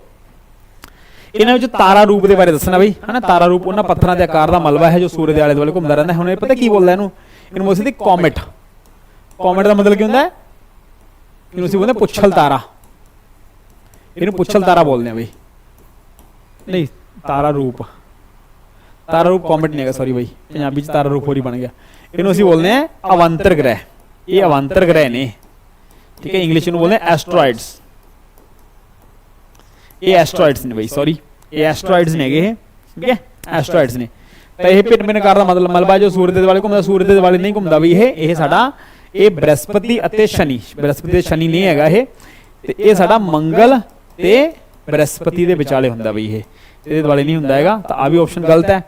S1: ਇਹਨਾਂ ਵਿੱਚ ਤਾਰਾ ਰੂਪ ਦੇ ਬਾਰੇ ਦੱਸਣਾ ਬਈ। ਹਨਾ, ਤਾਰਾ ਰੂਪ ਉਹਨਾਂ ਪੱਥਰਾਂ ਦੇ ਆਕਾਰ ਦਾ ਮਲਬਾ ਹੈ ਜੋ ਸੂਰਜ ਦੇ ਆਲੇ ਦੁਆਲੇ ਘੁੰਮਦਾ ਰਹਿੰਦਾ ਹੁਣ ਇਹ ਪਤਾ ਕੀ ਬੋਲਦਾ ਇਹਨੂੰ? ਇਹਨੂੰ ਬੋਲਦੇ ਦੀ ਕੋਮੇਟ। ਕੋਮੇਟ ਦਾ ਮਤਲਬ ਕੀ ਹੁੰਦਾ ਹੈ? ਇਹਨੂੰ ਅਸੀਂ ਬੋਲਦੇ ਹਾਂ ਪੁੱਛਲ ਤਾਰਾ। ਇਹਨੂੰ ਪੁੱਛਲ ਤਾਰਾ ਬੋਲਦੇ ਆ ਬਈ। ਨਹੀਂ, ਤਾਰਾ ਰੂਪ। ਤਾਰਾ ਰੂਪ ਕੋਮਟ ਨਹੀਂ ਹੈਗਾ ਸੌਰੀ ਬਾਈ। ਪੰਜਾਬੀ ਚ ਤਾਰਾ ਰੂਪ ਹੋਰੀ ਬਣ ਗਿਆ। ਇਹਨੂੰ ਅਸੀਂ ਬੋਲਦੇ ਆ ਅਵੰਤਰ ਗ੍ਰਹਿ। ਇਹ ਅਵੰਤਰ ਗ੍ਰਹਿ ਨੇ। ਠੀਕ ਹੈ, ਇੰਗਲਿਸ਼ ਨੂੰ ਬੋਲਦੇ ਆ ਐਸਟਰੋਇਡਸ ਇਹ ਐਸਟਰੋਇਡਸ ਨੇ ਬਈ ਸੌਰੀ ਇਹ ਐਸਟਰੋਇਡਸ ਨੇਗੇ ਇਹ, ਠੀਕ ਹੈ? ਐਸਟਰੋਇਡਸ ਨੇ। ਤਾਂ ਇਹ ਭਿੰਨ ਭਿੰਨ ਦਾ ਮਤਲਬ ਮਲਬਾ ਜੋ ਸੂਰਜ ਦੇ ਦੁਆਲੇ ਘੁੰਮਦਾ, ਸੂਰਜ ਦੇ ਦੁਆਲੇ ਨਹੀਂ ਘੁੰਮਦਾ ਵੀ ਇਹ ਇਹ ਸਾਡਾ, ਇਹ ਬ੍ਰਹਸਪਤੀ ਅਤੇ ਸ਼ਨੀ, ਬ੍ਰਹਸਪਤੀ ਤੇ ਸ਼ਨੀ ਨਹੀਂ ਹੈਗਾ ਇਹ। ਤੇ ਇਹ ਸਾਡਾ ਮੰਗਲ ਤੇ ਬ੍ਰਹਸਪਤੀ ਦੇ ਵਿਚਾਲੇ ਹੁੰਦਾ ਬਈ ਇਹ। ਇਹਦੇ ਦੁਆਲੇ ਨਹੀਂ ਹੁੰਦਾ ਹੈਗਾ, ਤਾਂ ਆ ਵੀ ਆਪਸ਼ਨ ਗਲਤ ਹੈ।